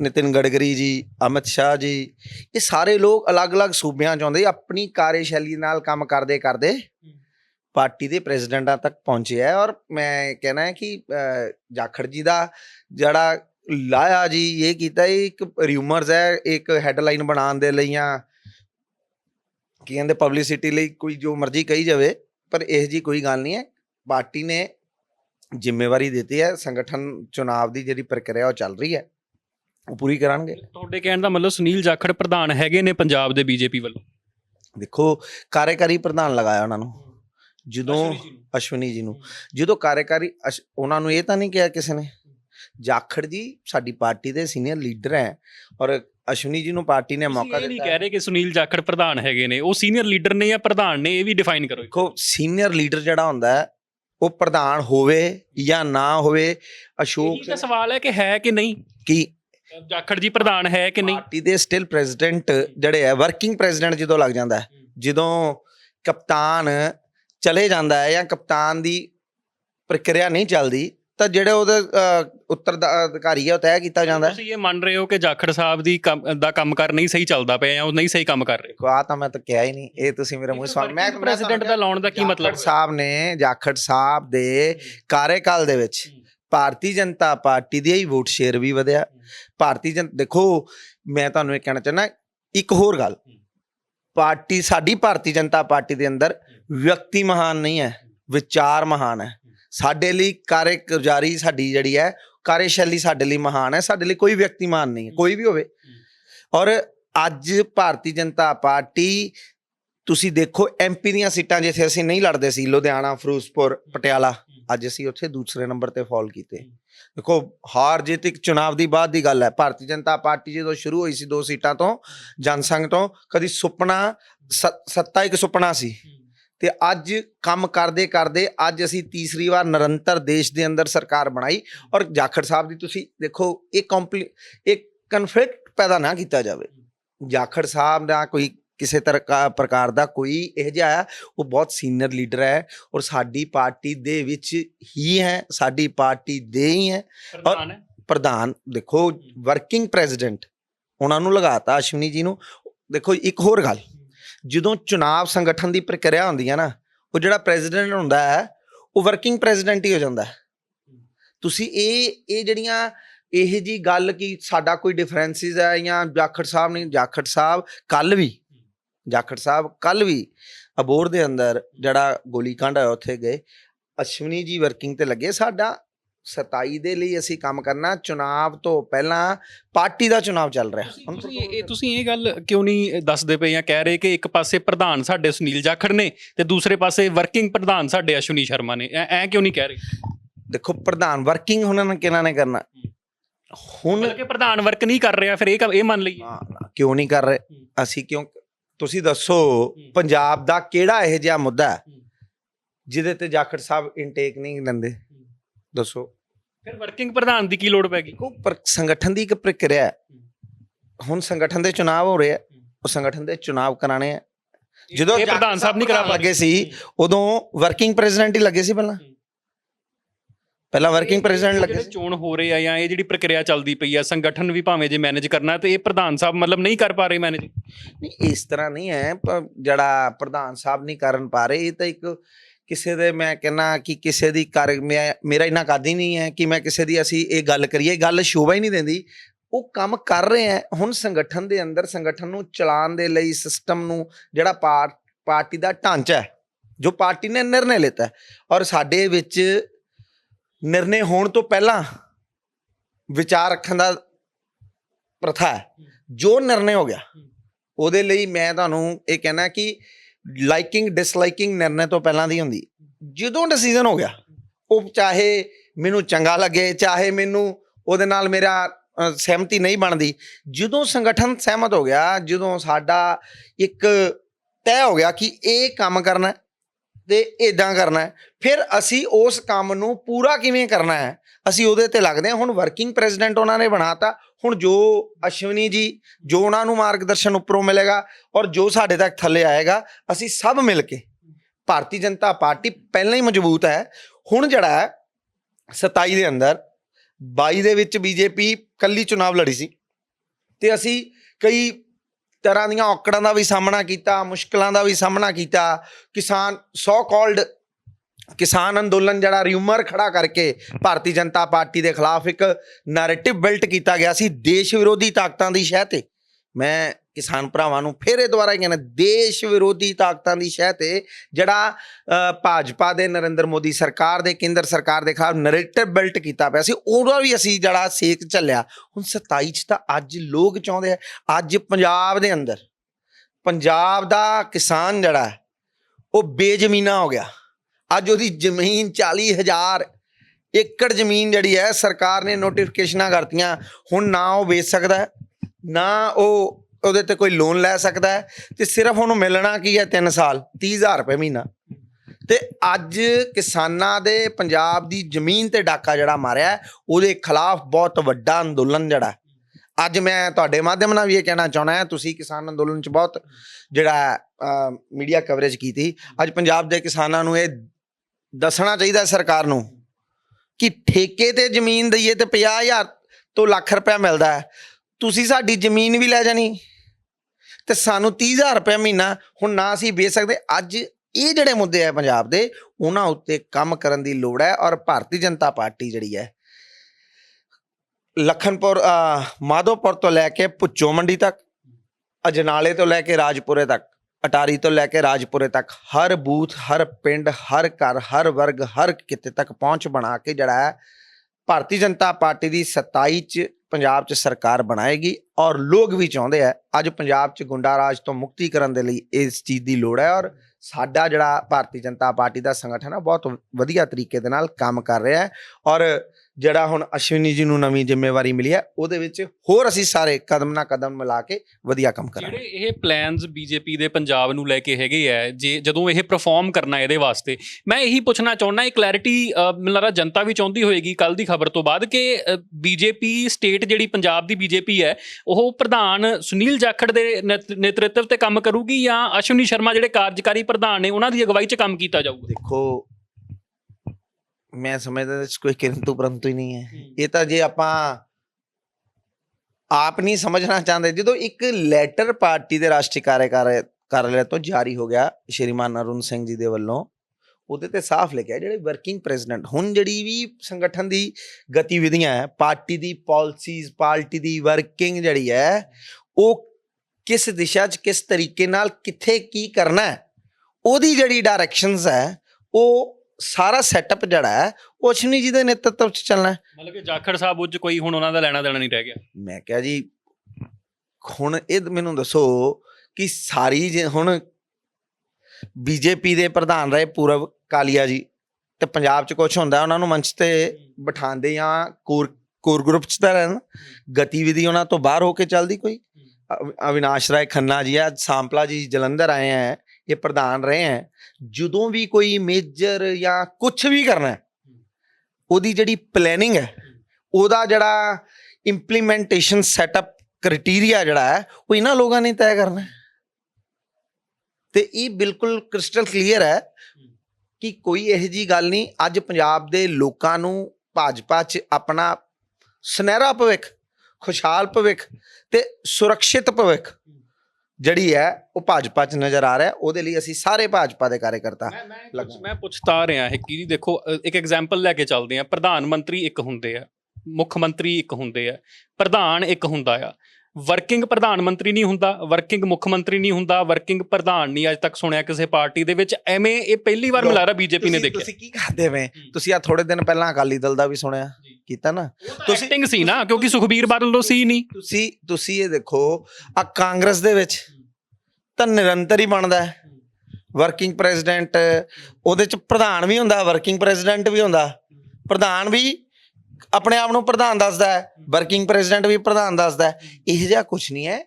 [SPEAKER 2] ਨਿਤਿਨ ਗਡਕਰੀ ਜੀ ਅਮਿਤ ਸ਼ਾਹ ਜੀ ਇਹ ਸਾਰੇ ਲੋਕ ਅਲੱਗ-ਅਲੱਗ ਸੂਬਿਆਂ ਚ ਆਉਂਦੇ ਆਪਣੀ ਕਾਰਜਸ਼ੈਲੀ ਨਾਲ ਕੰਮ ਕਰਦੇ ਕਰਦੇ ਪਾਰਟੀ ਦੇ ਪ੍ਰੈਜ਼ੀਡੈਂਟਾਂ ਤੱਕ ਪਹੁੰਚੇ ਹੈ ਔਰ ਮੈਂ ਕਹਿਣਾ ਹੈ ਕਿ ਜਾਖੜ ਜੀ ਦਾ ਜਿਹੜਾ ਲਾਇਆ ਜੀ ਇਹ ਕੀਤਾ ਇੱਕ ਰਿਊਮਰਸ ਹੈ ਇੱਕ ਹੈਡਲਾਈਨ ਬਣਾਉਣ ਦੇ ਲਈ ਜਾਂ ਕੀ ਕਹਿੰਦੇ ਪਬਲਿਸਿਟੀ ਲਈ ਕੋਈ ਜੋ ਮਰਜ਼ੀ ਕਹੀ ਜਾਵੇ ਪਰ ਇਹ ਜੀ ਕੋਈ ਗੱਲ ਨਹੀਂ ਹੈ ਪਾਰਟੀ ਨੇ ਜ਼ਿੰਮੇਵਾਰੀ ਦਿੱਤੀ ਹੈ ਸੰਗਠਨ ਚੁਣਾਵ ਦੀ ਜਿਹੜੀ ਪ੍ਰਕਿਰਿਆ ਉਹ ਚੱਲ ਰਹੀ ਹੈ। ਉਹ ਪੂਰੀ ਕਰਾਂਗੇ।
[SPEAKER 1] ਤੁਹਾਡੇ ਕਹਿਣ ਦਾ ਮਤਲਬ ਸੁਨੀਲ ਜਾਖੜ ਪ੍ਰਧਾਨ ਹੈਗੇ ਨੇ ਪੰਜਾਬ ਦੇ ਬੀਜੇਪੀ ਵੱਲੋਂ?
[SPEAKER 2] ਦੇਖੋ ਕਾਰਜਕਾਰੀ ਪ੍ਰਧਾਨ ਲਗਾਇਆ ਉਹਨਾਂ ਨੂੰ। ਜਦੋਂ ਅਸ਼ਵਨੀ ਜੀ ਨੂੰ। ਜਦੋਂ ਕਾਰਜਕਾਰੀ ਉਹਨਾਂ ਨੂੰ ਇਹ ਤਾਂ ਨਹੀਂ ਕਿਹਾ ਕਿਸੇ ਨੇ। ਜਾਖੜ ਜੀ ਸਾਡੀ ਪਾਰਟੀ ਦੇ ਸੀਨੀਅਰ ਲੀਡਰ ਹੈ ਔਰ ਅਸ਼ਵਨੀ ਜੀ ਨੂੰ ਪਾਰਟੀ ਨੇ ਮੌਕਾ
[SPEAKER 1] ਇਹ ਨਹੀਂ
[SPEAKER 2] ਦਿੱਤਾ
[SPEAKER 1] ਕਹਿ। ਰਹੇ ਕਿ ਸੁਨੀਲ ਜਾਖੜ ਪ੍ਰਧਾਨ ਹੈਗੇ ਨੇ। ਉਹ ਸੀਨੀਅਰ ਲੀਡਰ ਨੇ ਜਾਂ ਪ੍ਰਧਾਨ ਨੇ ਇਹ ਵੀ ਡਿਫਾਈਨ ਕਰੋ
[SPEAKER 2] ਦੇਖੋ ਸੀਨੀਅਰ ਲੀਡਰ ਜਿਹੜਾ ਹੁੰਦਾ ਹੈ ਉਹ ਪ੍ਰਧਾਨ ਹੋਵੇ ਜਾਂ ਨਾ ਹੋਵੇ ਅਸ਼ੋਕ
[SPEAKER 1] ਇਹ ਤਾਂ ਸਵਾਲ ਹੈ ਕਿ ਹੈ ਕਿ ਨਹੀਂ?
[SPEAKER 2] ਕੀ
[SPEAKER 1] ਜਾਖੜ ਜੀ ਪ੍ਰਧਾਨ ਹੈ ਕਿ ਨਹੀਂ?
[SPEAKER 2] ਪਾਰਟੀ ਦੇ ਸਟਿਲ ਪ੍ਰੈਜ਼ੀਡੈਂਟ ਜਿਹੜੇ ਹੈ ਵਰਕਿੰਗ ਪ੍ਰੈਜ਼ੀਡੈਂਟ ਜਦੋਂ ਲੱਗ ਜਾਂਦਾ ਹੈ ਜਦੋਂ ਕਪਤਾਨ ਚਲੇ ਜਾਂਦਾ ਹੈ ਜਾਂ ਕਪਤਾਨ ਦੀ ਪ੍ਰਕਿਰਿਆ ਨਹੀਂ ਚੱਲਦੀ ਤਾਂ ਜਿਹੜੇ ਉਹਦੇ ਅਹ, ਉੱਤਰਾਧਿਕਾਰੀ ਹੈ ਉਹ ਤੈਅ ਕੀਤਾ ਜਾਂਦਾ
[SPEAKER 1] ਤੁਸੀਂ ਇਹ ਮੰਨ ਰਹੇ ਹੋ ਕਿ ਜਾਖੜ ਸਾਹਿਬ ਦੀ ਕੰਮ- ਦਾ ਕੰਮਕਾਰ ਨਹੀਂ ਸਹੀ ਚੱਲਦਾ ਪਿਆ ਉਹ ਨਹੀਂ ਸਹੀ ਕੰਮ ਕਰ ਰਹੇ?
[SPEAKER 2] ਆ ਤਾਂ ਮੈਂ ਤਾਂ ਕਿਹਾ ਹੀ ਨਹੀਂ ਇਹ ਤੁਸੀਂ ਮੇਰੇ ਮੂੰਹ ਸਵਾਲ ਮੈਂ
[SPEAKER 1] ਪ੍ਰੈਜ਼ੀਡੈਂਟ ਦਾ ਲਾਉਣ ਦਾ ਕੀ ਮਤਲਬ
[SPEAKER 2] ਜਾਖੜ ਸਾਹਿਬ ਨੇ ਜਾਖੜ ਸਾਹਿਬ ਦੇ ਕਾਰਜਕਾਲ ਦੇ ਵਿੱਚ ਭਾਰਤੀ ਜਨਤਾ ਪਾਰਟੀ ਦੀ ਹੀ ਵੋਟ ਸ਼ੇਅਰ ਵੀ ਵਧਿਆ ਭਾਰਤੀ ਜਨ ਦੇਖੋ ਮੈਂ ਤੁਹਾਨੂੰ ਇਹ ਕਹਿਣਾ ਚਾਹੁੰਦਾ ਇੱਕ ਹੋਰ ਗੱਲ। ਪਾਰਟੀ ਸਾਡੀ ਭਾਰਤੀ ਜਨਤਾ ਪਾਰਟੀ ਦੇ ਅੰਦਰ ਵਿਅਕਤੀ ਮਹਾਨ ਨਹੀਂ ਹੈ ਵਿਚਾਰ ਮਹਾਨ ਹੈ। ਸਾਡੇ ਲਈ ਕਾਰਜਗੁਜ਼ਾਰੀ ਸਾਡੀ ਜਿਹੜੀ ਹੈ ਕਾਰਜਸ਼ੈਲੀ ਸਾਡੇ ਲਈ ਮਹਾਨ ਹੈ ਸਾਡੇ ਲਈ ਕੋਈ ਵਿਅਕਤੀ ਮਹਾਨ ਨਹੀਂ ਹੈ ਕੋਈ ਵੀ ਹੋਵੇ। ਔਰ ਅੱਜ ਭਾਰਤੀ ਜਨਤਾ ਪਾਰਟੀ ਤੁਸੀਂ ਦੇਖੋ ਐਮਪੀ ਦੀਆਂ ਸੀਟਾਂ ਜਿੱਥੇ ਅਸੀਂ ਨਹੀਂ ਲੜਦੇ ਸੀ ਲੁਧਿਆਣਾ ਫਿਰੋਜ਼ਪੁਰ ਪਟਿਆਲਾ। ਅੱਜ ਅਸੀਂ ਉੱਥੇ ਦੂਸਰੇ ਨੰਬਰ ਤੇ ਫਾਲ ਕੀਤੇ। ਦੇਖੋ ਹਾਰ ਜਿੱਤ ਇੱਕ ਚੁਣਾਵ ਦੀ ਬਾਅਦ ਦੀ ਗੱਲ ਹੈ। ਭਾਰਤੀ ਜਨਤਾ ਪਾਰਟੀ ਜਦੋਂ ਸ਼ੁਰੂ ਹੋਈ ਸੀ ਦੋ ਸੀਟਾਂ ਤੋਂ ਜਨਸੰਘ ਤੋਂ ਕਦੀ ਸੁਪਨਾ ਸੱਤਾ ਇੱਕ ਸੁਪਨਾ ਸੀ। ਤੇ ਅੱਜ ਕੰਮ ਕਰਦੇ ਕਰਦੇ ਅੱਜ ਅਸੀਂ ਤੀਸਰੀ ਵਾਰ ਨਿਰੰਤਰ ਦੇਸ਼ ਦੇ ਅੰਦਰ ਸਰਕਾਰ ਬਣਾਈ। ਔਰ ਜਾਖੜ ਸਾਹਿਬ ਦੀ ਤੁਸੀਂ ਦੇਖੋ ਇਹ ਕੰਪਲੀ ਇੱਕ ਕਨਫਲਿਕਟ ਪੈਦਾ ਨਾ ਕੀਤਾ ਜਾਵੇ। ਜਾਖੜ ਸਾਹਿਬ ਦਾ ਕੋਈ ਕਿਸੇ ਤਰ੍ਹਾਂ ਪ੍ਰਕਾਰ ਦਾ ਕੋਈ ਇਹ ਜਿਹਾ ਉਹ ਬਹੁਤ ਸੀਨੀਅਰ ਲੀਡਰ ਹੈ ਔਰ ਸਾਡੀ ਪਾਰਟੀ ਦੇ ਵਿੱਚ ਹੀ ਹੈ ਸਾਡੀ ਪਾਰਟੀ ਦੇ ਹੀ ਹੈ।
[SPEAKER 1] ਹੈ।
[SPEAKER 2] ਪ੍ਰਧਾਨ ਦੇਖੋ ਵਰਕਿੰਗ ਪ੍ਰੈਜ਼ੀਡੈਂਟ ਉਹਨਾਂ ਨੂੰ ਲਗਾਤਾ ਅਸ਼ਵਨੀ ਜੀ ਨੂੰ। ਦੇਖੋ ਇੱਕ ਹੋਰ ਗੱਲ ਜਦੋਂ ਚੁਣਾਵ ਸੰਗਠਨ ਦੀ ਪ੍ਰਕਿਰਿਆ ਹੁੰਦੀ ਹੈ ਨਾ ਉਹ ਜਿਹੜਾ ਪ੍ਰੈਜ਼ੀਡੈਂਟ ਹੁੰਦਾ ਹੈ ਉਹ ਵਰਕਿੰਗ ਪ੍ਰੈਜ਼ੀਡੈਂਟ ਹੀ ਹੋ ਜਾਂਦਾ ਹੈ। ਤੁਸੀਂ ਇਹ ਇਹ ਜਿਹੜੀਆਂ ਇਹ ਜੀ ਗੱਲ ਕਿ ਸਾਡਾ ਕੋਈ ਡਿਫਰੈਂਸਿਸ ਹੈ ਜਾਂ ਜਾਖੜ ਸਾਹਿਬ ਨਹੀਂ ਜਾਖੜ ਸਾਹਿਬ ਕੱਲ ਵੀ ਜਾਖੜ ਸਾਹਿਬ ਕੱਲ ਵੀ ਅਬੋਰ ਦੇ ਅੰਦਰ ਜਿਹੜਾ ਗੋਲੀकांड ਹੋਇਆ ਉੱਥੇ ਗਏ। ਅਸ਼ਵਨੀ ਜੀ ਵਰਕਿੰਗ ਤੇ ਲੱਗੇ। ਸਾਡਾ 27 ਦੇ ਲਈ ਅਸੀਂ ਕੰਮ ਕਰਨਾ। ਚੁਣਾਵ ਤੋਂ ਪਹਿਲਾਂ ਪਾਰਟੀ ਦਾ ਚੁਣਾਵ ਚੱਲ ਰਿਹਾ। ਹੁਣ
[SPEAKER 1] ਤੁਸੀਂ ਇਹ ਤੁਸੀਂ ਇਹ ਗੱਲ ਕਿਉਂ ਨਹੀਂ ਦੱਸਦੇ ਪਏ ਜਾਂ ਕਹਿ ਰਹੇ ਕਿ ਇੱਕ ਪਾਸੇ ਪ੍ਰਧਾਨ ਸਾਡੇ ਸੁਨੀਲ ਜਾਖੜ ਨੇ ਤੇ ਦੂਸਰੇ ਪਾਸੇ ਵਰਕਿੰਗ ਪ੍ਰਧਾਨ ਸਾਡੇ ਅਸ਼ਵਨੀ ਸ਼ਰਮਾ ਨੇ। ਐ ਕਿਉਂ ਨਹੀਂ ਕਹਿ ਰਹੇ?
[SPEAKER 2] ਦੇਖੋ ਪ੍ਰਧਾਨ ਵਰਕਿੰਗ ਉਹਨਾਂ ਨੇ ਕਿਹਨਾਂ ਨੇ ਕਰਨਾ? ਹੁਣ
[SPEAKER 1] ਕਿ ਪ੍ਰਧਾਨ ਵਰਕ ਨਹੀਂ ਕਰ ਰਿਹਾ ਫਿਰ ਇਹ ਇਹ ਮੰਨ ਲਈਏ।
[SPEAKER 2] ਕਿਉਂ ਨਹੀਂ ਕਰ ਰਹੇ? ਅਸੀਂ ਕਿਉਂ ਤੁਸੀਂ ਦੱਸੋ ਪੰਜਾਬ ਦਾ ਕਿਹੜਾ ਇਹ ਜਿਹਾ ਮੁੱਦਾ ਹੈ? ਜਿਹਦੇ ਤੇ ਜਾਖੜ ਸਾਹਿਬ ਇਨਟੇਕ ਨਹੀਂ ਲੈਂਦੇ ਦੱਸੋ।
[SPEAKER 1] ਫਿਰ ਵਰਕਿੰਗ ਪ੍ਰਧਾਨ ਦੀ ਕੀ ਲੋੜ ਪੈ ਗਈ?
[SPEAKER 2] ਪਰ ਸੰਗਠਨ ਦੀ ਇੱਕ ਪ੍ਰਕਿਰਿਆ ਹੈ। ਹੁਣ ਸੰਗਠਨ ਦੇ ਚੁਣਾਵ ਹੋ ਰਹੇ ਆ। ਉਹ ਸੰਗਠਨ ਦੇ ਚੁਣਾਵ ਕਰਾਣੇ ਆ। ਜਦੋਂ
[SPEAKER 1] ਪ੍ਰਧਾਨ ਸਾਹਿਬ ਨਹੀਂ ਕਰਾ
[SPEAKER 2] ਲੱਗੇ ਸੀ ਉਦੋਂ ਵਰਕਿੰਗ ਪ੍ਰੈਜ਼ੀਡੈਂਟ ਹੀ ਲੱਗੇ ਸੀ ਪਹਿਲਾਂ। ਪਹਿਲਾਂ ਵਰਕਿੰਗ ਪ੍ਰੈਜ਼ੀਡੈਂਟ ਲੱਗੇ
[SPEAKER 1] ਜਿਹੜੇ
[SPEAKER 2] ਸੀ।
[SPEAKER 1] ਚੋਣ ਹੋ ਰਹੇ ਆ ਜਾਂ ਇਹ ਜਿਹੜੀ ਪ੍ਰਕਿਰਿਆ ਚੱਲਦੀ ਪਈ ਆ ਸੰਗਠਨ ਵੀ ਭਾਵੇਂ ਜੇ ਮੈਨੇਜ ਕਰਨਾ ਤੇ ਇਹ ਪ੍ਰਧਾਨ ਸਾਹਿਬ ਮਤਲਬ ਨਹੀਂ ਕਰ ਪਾ ਰਹੇ ਮੈਨੇਜ
[SPEAKER 2] ਨਹੀਂ ਇਸ ਤਰ੍ਹਾਂ ਨਹੀਂ ਹੈ ਪ- ਜਿਹੜਾ ਪ੍ਰਧਾਨ ਸਾਹਿਬ ਨਹੀਂ ਕਰਨ ਪਾ ਰਹੇ ਇਹ ਤਾਂ ਇੱਕ ਕਿਸੇ ਦੇ ਮੈਂ ਕਹਿੰਨਾ ਕਿ ਕਿਸੇ ਦੀ ਕਰ ਮੈਂ ਮੇਰਾ ਇੰਨਾ ਕਾਦੀ ਨਹੀਂ ਹੈ ਕਿ ਮੈਂ ਕਿਸੇ ਦੀ ਅਸੀਂ ਇਹ ਗੱਲ ਕਰੀਏ ਗੱਲ ਸ਼ੋਭਾ ਹੀ ਨਹੀਂ ਦਿੰਦੀ। ਉਹ ਕੰਮ ਕਰ ਰਹੇ ਹੈ ਹੁਣ ਸੰਗਠਨ ਦੇ ਅੰਦਰ ਸੰਗਠਨ ਨੂੰ ਚਲਾਉਣ ਦੇ ਲਈ ਸਿਸਟਮ ਨੂੰ ਜਿਹੜਾ ਪਾਰ- ਪਾਰਟੀ ਦਾ ਢਾਂਚਾ ਹੈ ਜੋ ਪਾਰਟੀ ਨੇ ਨਿਰਣੇ ਲਿੱਤਾ ਹੈ ਔਰ ਸਾਡੇ ਵਿੱਚ ਨਿਰਣੇ ਹੋਣ ਤੋਂ ਪਹਿਲਾਂ ਵਿਚਾਰ ਰੱਖਣ ਦਾ ਪ੍ਰਥਾ ਹੈ। ਜੋ ਨਿਰਣੇ ਹੋ ਗਿਆ, ਉਹਦੇ ਲਈ ਮੈਂ ਤੁਹਾਨੂੰ ਇਹ ਕਹਿਣਾ ਕਿ ਲਾਈਕਿੰਗ ਡਿਸਲਾਈਕਿੰਗ ਨਿਰਣੇ ਤੋਂ ਪਹਿਲਾਂ ਦੀ ਹੁੰਦੀ। ਜਦੋਂ ਡਿਸੀਜਨ ਹੋ ਗਿਆ, ਉਹ ਚਾਹੇ ਮੈਨੂੰ ਚੰਗਾ ਲੱਗੇ, ਚਾਹੇ ਮੈਨੂੰ ਉਹਦੇ ਨਾਲ ਮੇਰਾ ਸਹਿਮਤੀ ਨਹੀਂ ਬਣਦੀ, ਜਦੋਂ ਸੰਗਠਨ ਸਹਿਮਤ ਹੋ ਗਿਆ, ਜਦੋਂ ਸਾਡਾ ਇੱਕ ਤੈਅ ਹੋ ਗਿਆ ਕਿ ਇਹ ਕੰਮ ਕਰਨਾ ਤੇ ਇਦਾਂ ਕਰਨਾ ਹੈ। ਫਿਰ ਅਸੀਂ ਉਸ ਕੰਮ ਨੂੰ ਪੂਰਾ ਕਿਵੇਂ ਕਰਨਾ ਹੈ? ਅਸੀਂ ਉਹਦੇ ਤੇ ਲੱਗਦੇ ਹਾਂ। ਹੁਣ ਵਰਕਿੰਗ ਪ੍ਰੈਜ਼ੀਡੈਂਟ ਉਹਨਾਂ ਨੇ ਬਣਾਤਾ। ਹੁਣ ਜੋ ਅਸ਼ਵਨੀ ਜੀ, ਜੋ ਉਹਨਾਂ ਨੂੰ ਮਾਰਗਦਰਸ਼ਨ ਉੱਪਰੋਂ ਮਿਲੇਗਾ ਔਰ ਜੋ ਸਾਡੇ ਤੱਕ ਥੱਲੇ ਆਏਗਾ, ਅਸੀਂ ਸਭ ਮਿਲ ਕੇ ਭਾਰਤੀ ਜਨਤਾ ਪਾਰਟੀ ਪਹਿਲਾਂ ਹੀ ਮਜ਼ਬੂਤ ਹੈ। ਹੁਣ ਜਿਹੜਾ ਹੈ 27 ਦੇ ਅੰਦਰ 22 ਦੇ ਵਿੱਚ ਬੀਜੇਪੀ ਕੱਲੀ ਚੁਣਾਵ ਲੜੀ ਸੀ। ਤੇ ਅਸੀਂ ਕਈ ਤਰ੍ਹਾਂ ਦੀਆਂ ਔਕੜਾਂ ਦਾ ਵੀ ਸਾਹਮਣਾ ਕੀਤਾ, ਮੁਸ਼ਕਲਾਂ ਦਾ ਵੀ ਸਾਹਮਣਾ ਕੀਤਾ। ਕਿਸਾਨ ਸੋ ਕਾਲਡ ਕਿਸਾਨ ਅੰਦੋਲਨ ਜਿਹੜਾ ਰਿਊਮਰ ਖੜਾ ਕਰਕੇ ਭਾਰਤੀ ਜਨਤਾ ਪਾਰਟੀ ਦੇ ਖਿਲਾਫ ਇੱਕ ਨੈਰੇਟਿਵ ਬਿਲਟ ਕੀਤਾ ਗਿਆ ਸੀ। ਦੇਸ਼ ਵਿਰੋਧੀ ਤਾਕਤਾਂ ਦੀ ਸ਼ਹਿ ਤੇ। ਮੈਂ ਕਿਸਾਨ ਭਰਾਵਾਂ ਨੂੰ ਫਿਰ ਇਹ ਦੁਬਾਰਾ ਹੀ ਕਹਿੰਦਾ ਦੇਸ਼ ਵਿਰੋਧੀ ਤਾਕਤਾਂ ਦੀ ਸ਼ਹਿ ਤੇ ਜਿਹੜਾ ਭਾਜਪਾ ਦੇ ਨਰਿੰਦਰ ਮੋਦੀ ਸਰਕਾਰ ਦੇ, ਕੇਂਦਰ ਸਰਕਾਰ ਦੇ ਖਿਲਾਫ ਨੈਰੇਟਿਵ ਬਿਲਟ ਕੀਤਾ ਪਿਆ ਸੀ, ਉਹਦਾ ਵੀ ਅਸੀਂ ਜਿਹੜਾ ਸੇਕ ਚੱਲਿਆ ਹੁਣ 27 ਚ ਤਾਂ ਅੱਜ ਲੋਕ ਚਾਹੁੰਦੇ ਆ, ਅੱਜ ਪੰਜਾਬ ਦੇ ਅੰਦਰ, ਪੰਜਾਬ ਦਾ ਕਿਸਾਨ ਜਿਹੜਾ ਉਹ ਬੇਜ਼ਮੀਨਾ ਹੋ ਗਿਆ। ਅੱਜ ਉਹਦੀ ਜ਼ਮੀਨ 40000 ਏਕੜ ਜ਼ਮੀਨ ਜਿਹੜੀ ਹੈ, ਸਰਕਾਰ ਨੇ ਨੋਟੀਫਿਕੇਸ਼ਨਾਂ ਕਰਤੀਆਂ, ਹੁਣ ਨਾ ਉਹ ਵੇਚ ਸਕਦਾ ਨਾ ਉਹ ਉਹਦੇ ਤੇ ਕੋਈ ਲੋਨ ਲੈ ਸਕਦਾ ਹੈ ਤੇ ਸਿਰਫ ਉਹਨੂੰ ਮਿਲਣਾ ਕੀ ਹੈ 3 ਸਾਲ 30000 ਰੁਪਏ ਮਹੀਨਾ। ਤੇ ਅੱਜ ਕਿਸਾਨਾਂ ਦੇ ਪੰਜਾਬ ਦੀ ਜ਼ਮੀਨ ਤੇ ਡਾਕਾ ਜਿਹੜਾ ਮਾਰਿਆ, ਉਹਦੇ ਖਿਲਾਫ ਬਹੁਤ ਵੱਡਾ ਅੰਦੋਲਨ ਜਿਹੜਾ ਅੱਜ ਮੈਂ ਤੁਹਾਡੇ ਮਾਧਿਅਮ ਨਾਲ ਵੀ ਇਹ ਕਹਿਣਾ ਚਾਹਣਾ ਹੈ, ਤੁਸੀਂ ਕਿਸਾਨ ਅੰਦੋਲਨ ਚ ਬਹੁਤ ਜਿਹੜਾ ਮੀਡੀਆ ਕਵਰੇਜ ਕੀਤੀ। ਅੱਜ ਪੰਜਾਬ ਦੇ ਕਿਸਾਨਾਂ ਨੂੰ ਇਹ ਦੱਸਣਾ ਚਾਹੀਦਾ ਸਰਕਾਰ ਨੂੰ ਕਿ ਠੇਕੇ ਤੇ ਜ਼ਮੀਨ ਦਈਏ ਤੇ 50000 ਤੋਂ ਲੱਖ ਰੁਪਏ ਮਿਲਦਾ ਹੈ। ਤੁਸੀਂ ਸਾਡੀ ਜ਼ਮੀਨ ਵੀ ਲੈ ਜਾਣੀ। ਤੇ ਸਾਨੂੰ 30000 ਰੁਪਏ ਮਹੀਨਾ ਹੁਣ ਨਾ ਅਸੀਂ ਵੇਚ ਸਕਦੇ। ਅੱਜ ਇਹ ਜਿਹੜੇ ਮੁੱਦੇ ਆ ਪੰਜਾਬ ਦੇ, ਉਹਨਾਂ ਉੱਤੇ ਕੰਮ ਕਰਨ ਦੀ ਲੋੜ ਹੈ ਔਰ ਭਾਰਤੀ ਜਨਤਾ ਪਾਰਟੀ ਜਿਹੜੀ ਹੈ, ਲਖਨਪੁਰ ਮਾਧੋਪੁਰ ਤੋਂ ਲੈ ਕੇ ਭੁੱਚੋ ਮੰਡੀ ਤੱਕ, ਅਜਨਾਲੇ ਤੋਂ ਲੈ ਕੇ ਰਾਜਪੁਰੇ ਤੱਕ, ਅਟਾਰੀ ਤੋਂ ਲੈ ਕੇ ਰਾਜਪੁਰੇ ਤੱਕ, ਹਰ ਬੂਥ, ਹਰ ਪਿੰਡ, ਹਰ ਘਰ, ਹਰ ਵਰਗ, ਹਰ ਕਿਤੇ ਤੱਕ ਪਹੁੰਚ ਬਣਾ ਕੇ ਜਿਹੜਾ ਹੈ, ਭਾਰਤੀ ਜਨਤਾ ਪਾਰਟੀ ਦੀ 27 ਚ ਪੰਜਾਬ ਚ ਸਰਕਾਰ ਬਣਾਏਗੀ ਔਰ ਲੋਕ ਵੀ ਚਾਹੁੰਦੇ ਆ, ਅੱਜ ਪੰਜਾਬ ਚ ਗੁੰਡਾ ਰਾਜ ਤੋਂ ਮੁਕਤੀ ਕਰਨ ਦੇ ਲਈ ਇਸ ਚੀਜ਼ ਦੀ ਲੋੜ ਹੈ ਔਰ ਸਾਡਾ ਜਿਹੜਾ ਭਾਰਤੀ ਜਨਤਾ ਪਾਰਟੀ ਦਾ ਸੰਗਠਨ ਆ, ਬਹੁਤ ਵਧੀਆ ਤਰੀਕੇ ਦੇ ਨਾਲ ਕੰਮ ਕਰ ਰਿਹਾ ਹੈ ਔਰ ਜਿਹੜਾ ਹੁਣ ਅਸ਼ਵਨੀ ਜੀ ਨੂੰ ਨਵੀਂ ਜ਼ਿੰਮੇਵਾਰੀ ਮਿਲੀ ਹੈ, ਉਹਦੇ ਵਿੱਚ ਹੋਰ ਅਸੀਂ ਸਾਰੇ ਕਦਮ ਨਾਲ ਕਦਮ ਮਿਲਾ ਕੇ ਵਧੀਆ ਕੰਮ ਕਰਾਂਗੇ।
[SPEAKER 1] ਜਿਹੜੇ ਇਹ ਪਲਾਨਸ ਬੀਜੇਪੀ ਦੇ ਪੰਜਾਬ ਨੂੰ ਲੈ ਕੇ ਹੈਗੇ ਆ, ਜੇ ਜਦੋਂ ਇਹ ਪਰਫਾਰਮ ਕਰਨਾ ਇਹਦੇ ਵਾਸਤੇ, ਮੈਂ ਇਹੀ ਪੁੱਛਣਾ ਚਾਹੁੰਦਾ, ਇਹ ਕਲੈਰਿਟੀ ਮੈਨੂੰ ਜਨਤਾ ਵੀ ਚਾਹੁੰਦੀ ਹੋਏਗੀ ਕੱਲ ਦੀ ਖਬਰ ਤੋਂ ਬਾਅਦ ਕਿ ਬੀਜੇਪੀ ਸਟੇਟ ਜਿਹੜੀ ਪੰਜਾਬ ਦੀ ਬੀਜੇਪੀ ਹੈ, ਉਹ ਪ੍ਰਧਾਨ ਸੁਨੀਲ ਜਾਖੜ ਦੇ ਨੇਤ- ਨੇਤਰਤਵ ਤੇ ਕੰਮ ਕਰੂਗੀ ਜਾਂ ਅਸ਼ਵਨੀ ਸ਼ਰਮਾ ਜਿਹੜੇ ਕਾਰਜਕਾਰੀ ਪ੍ਰਧਾਨ ਨੇ ਉਹਨਾਂ ਦੀ ਅਗਵਾਈ 'ਚ ਕੰਮ ਕੀਤਾ ਜਾਊਗਾ।
[SPEAKER 2] ਦੇਖੋ ਮੈਂ ਸਮਝਦਾ ਇਸ ਕੋਈ ਕਿਰੰਤੂ ਪਰੰਤੂ ਹੀ ਨਹੀਂ ਹੈ। ਇਹ ਤਾਂ ਜੇ ਆਪਾਂ ਆਪ ਨਹੀਂ ਸਮਝਣਾ ਚਾਹੁੰਦੇ ਜਦੋਂ ਇੱਕ ਲੈਟਰ ਪਾਰਟੀ ਦੇ ਰਾਸ਼ਟਰੀ ਕਾਰਜਕਾਰ ਕਾਰਜਾਲय ਤੋਂ ਜਾਰੀ ਹੋ ਗਿਆ ਸ਼੍ਰੀਮਾਨ ਅਰੁਣ ਸਿੰਘ ਜੀ ਦੇ ਵੱਲੋਂ ਉਹਦੇ ਤੇ ਸਾਫ਼ ਲਿਖਿਆ ਜਿਹੜੇ ਵਰਕਿੰਗ ਪ੍ਰੈਜ਼ੀਡੈਂਟ ਹੁਣ ਜਿਹੜੀ ਵੀ ਸੰਗਠਨ ਦੀ ਗਤੀਵਿਧੀਆਂ ਹੈ ਪਾਰਟੀ ਦੀ ਪਾਲਿਸੀਜ਼ ਪਾਰਟੀ ਦੀ ਵਰਕਿੰਗ ਜਿਹੜੀ ਹੈ ਉਹ ਕਿਸ ਦਿਸ਼ਾ 'ਚ ਕਿਸ ਤਰੀਕੇ ਨਾਲ ਕਿੱਥੇ ਕੀ ਕਰਨਾ ਹੈ ਉਹਦੀ ਜਿਹੜੀ ਡਾਇਰੈਕਸ਼ਨਸ ਹੈ ਉਹ ਸਾਰਾ ਸੈਟਅਪ ਜਿਹੜਾ ਹੈ ਉਹ ਅਸ਼ਵਨੀ ਜੀ ਦੇ ਨੇਤਰਤਵ 'ਚ ਚੱਲਣਾ ਹੈ।
[SPEAKER 1] ਮਤਲਬ ਕਿ ਜਾਖੜ ਸਾਹਿਬ ਉੱਚ ਕੋਈ ਹੁਣ ਉਹਨਾਂ ਦਾ ਲੈਣਾ ਦੇਣਾ ਨਹੀਂ ਰਹਿ ਗਿਆ।
[SPEAKER 2] ਮੈਂ ਕਿਹਾ ਜੀ ਹੁਣ ਇਹ ਮੈਨੂੰ ਦੱਸੋ ਕਿ ਸਾਰੀ ਜੇ ਹੁਣ ਬੀਜੇਪੀ ਦੇ ਪ੍ਰਧਾਨ ਰਹੇ ਪੂਰਵ ਕਾਲੀਆ ਜੀ ਤੇ ਪੰਜਾਬ 'ਚ ਕੁਝ ਹੁੰਦਾ ਉਹਨਾਂ ਨੂੰ ਮੰਚ ਤੇ ਬਿਠਾਉਂਦੇ ਜਾਂ ਕੋਰ ਕੋਰ ਗਰੁੱਪ 'ਚ ਤਾਂ ਰਹਿਣ ਗਤੀਵਿਧੀ ਉਹਨਾਂ ਤੋਂ ਬਾਹਰ ਹੋ ਕੇ ਚੱਲਦੀ ਕੋਈ? ਅਵ- ਅਵਿਨਾਸ਼ ਰਾਏ ਖੰਨਾ ਜੀ ਅੱਜ ਸਾਂਪਲਾ ਜੀ ਜਲੰਧਰ ਆਏ ਹੈ ਇਹ ਪ੍ਰਧਾਨ ਰਹੇ ਹੈ, ਜਦੋਂ ਵੀ ਕੋਈ ਮੇਜਰ ਜਾਂ ਕੁਝ ਵੀ ਕਰਨਾ ਹੈ, ਉਹਦੀ ਜਿਹੜੀ ਪਲੈਨਿੰਗ ਹੈ, ਉਹਦਾ ਜਿਹੜਾ ਇੰਪਲੀਮੈਂਟੇਸ਼ਨ ਸੈਟਅਪ ਕ੍ਰਾਈਟੇਰੀਆ ਜਿਹੜਾ ਹੈ, ਉਹ ਇਹਨਾਂ ਲੋਕਾਂ ਨੇ ਤੈਅ ਕਰਨਾ ਹੈ। ਤੇ ਇਹ ਬਿਲਕੁਲ ਕ੍ਰਿਸਟਲ ਕਲੀਅਰ ਹੈ ਕਿ ਕੋਈ ਇਹੋ ਜੀ ਗੱਲ ਨਹੀਂ, ਅੱਜ ਪੰਜਾਬ ਦੇ ਲੋਕਾਂ ਨੂੰ ਭਾਜਪਾ 'ਚ ਆਪਣਾ ਸੁਨਹਿਰਾ ਭਵਿੱਖ, ਖੁਸ਼ਹਾਲ ਭਵਿੱਖ ਤੇ ਸੁਰੱਖਿਅਤ ਭਵਿੱਖ ਜਿਹੜੀ ਹੈ ਉਹ ਭਾਜਪਾ 'ਚ ਨਜ਼ਰ ਆ ਰਿਹਾ ਉਹਦੇ ਲਈ ਅਸੀਂ ਸਾਰੇ ਭਾਜਪਾ ਦੇ ਕਾਰਜਕਰਤਾ ਲੱਗਾ।
[SPEAKER 1] ਮੈਂ ਪੁੱਛਤਾ ਰਿਹਾ ਹੈ ਕਿ ਜੀ ਦੇਖੋ ਇੱਕ ਐਗਜ਼ਾਮਪਲ ਲੈ ਕੇ ਚੱਲਦੇ ਆ ਪ੍ਰਧਾਨ ਮੰਤਰੀ ਇੱਕ ਹੁੰਦੇ ਆ ਮੁੱਖ ਮੰਤਰੀ ਇੱਕ ਹੁੰਦੇ ਆ ਪ੍ਰਧਾਨ ਇੱਕ ਹੁੰਦਾ ਆ। ਵਰਕਿੰਗ ਪ੍ਰਧਾਨ ਮੰਤਰੀ ਨਹੀਂ ਹੁੰਦਾ ਵਰਕਿੰਗ ਮੁੱਖ ਮੰਤਰੀ ਨਹੀਂ ਹੁੰਦਾ ਵਰਕਿੰਗ ਪ੍ਰਧਾਨ ਨਹੀਂ ਅੱਜ ਤੱਕ ਸੁਣਿਆ ਕਿਸੇ ਪਾਰਟੀ ਦੇ ਵਿੱਚ ਐਵੇਂ ਇਹ ਪਹਿਲੀ ਵਾਰ ਮਿਲਾ ਰਿਹਾ ਬੀਜੇਪੀ ਨੇ ਦੇਖਿਆ।
[SPEAKER 2] ਤੁਸੀਂ ਕੀ ਕਰਦੇ ਵੇ। ਤੁਸੀਂ ਆ ਥੋੜੇ ਦਿਨ ਪਹਿਲਾਂ ਅਕਾਲੀ ਦਲ ਦਾ ਵੀ ਸੁਣਿਆ। ਕੀਤਾ ਨਾ?
[SPEAKER 1] ਤੁਸੀਂ
[SPEAKER 2] ਤੁਸੀਂ-
[SPEAKER 1] ਐਕਟਿੰਗ ਸੀ ਨਾ ਕਿਉਂਕਿ ਸੁਖਬੀਰ ਬਾਦਲ ਤੋਂ ਸੀ ਨਹੀਂ।
[SPEAKER 2] ਤੁਸੀਂ ਤੁਸੀਂ ਇਹ ਦੇਖੋ ਆ ਕਾਂਗਰਸ ਦੇ ਵਿੱਚ ਤਾਂ ਨਿਰੰਤਰ ਹੀ ਬਣਦਾ ਹੈ। ਵਰਕਿੰਗ ਪ੍ਰੈਜ਼ੀਡੈਂਟ ਉਹਦੇ ਚ ਪ੍ਰਧਾਨ ਵੀ ਹੁੰਦਾ ਵਰਕਿੰਗ ਪ੍ਰੈਜ਼ੀਡੈਂਟ ਵੀ ਹੁੰਦਾ। ਪ੍ਰਧਾਨ ਵੀ ਆਪਣੇ ਆਪ ਨੂੰ ਪ੍ਰਧਾਨ ਦੱਸਦਾ ਹੈ ਵਰਕਿੰਗ ਪ੍ਰੈਜ਼ੀਡੈਂਟ ਵੀ ਪ੍ਰਧਾਨ ਦੱਸਦਾ ਹੈ। ਇਹ ਜਿਹਾ ਕੁਝ ਨਹੀਂ ਹੈ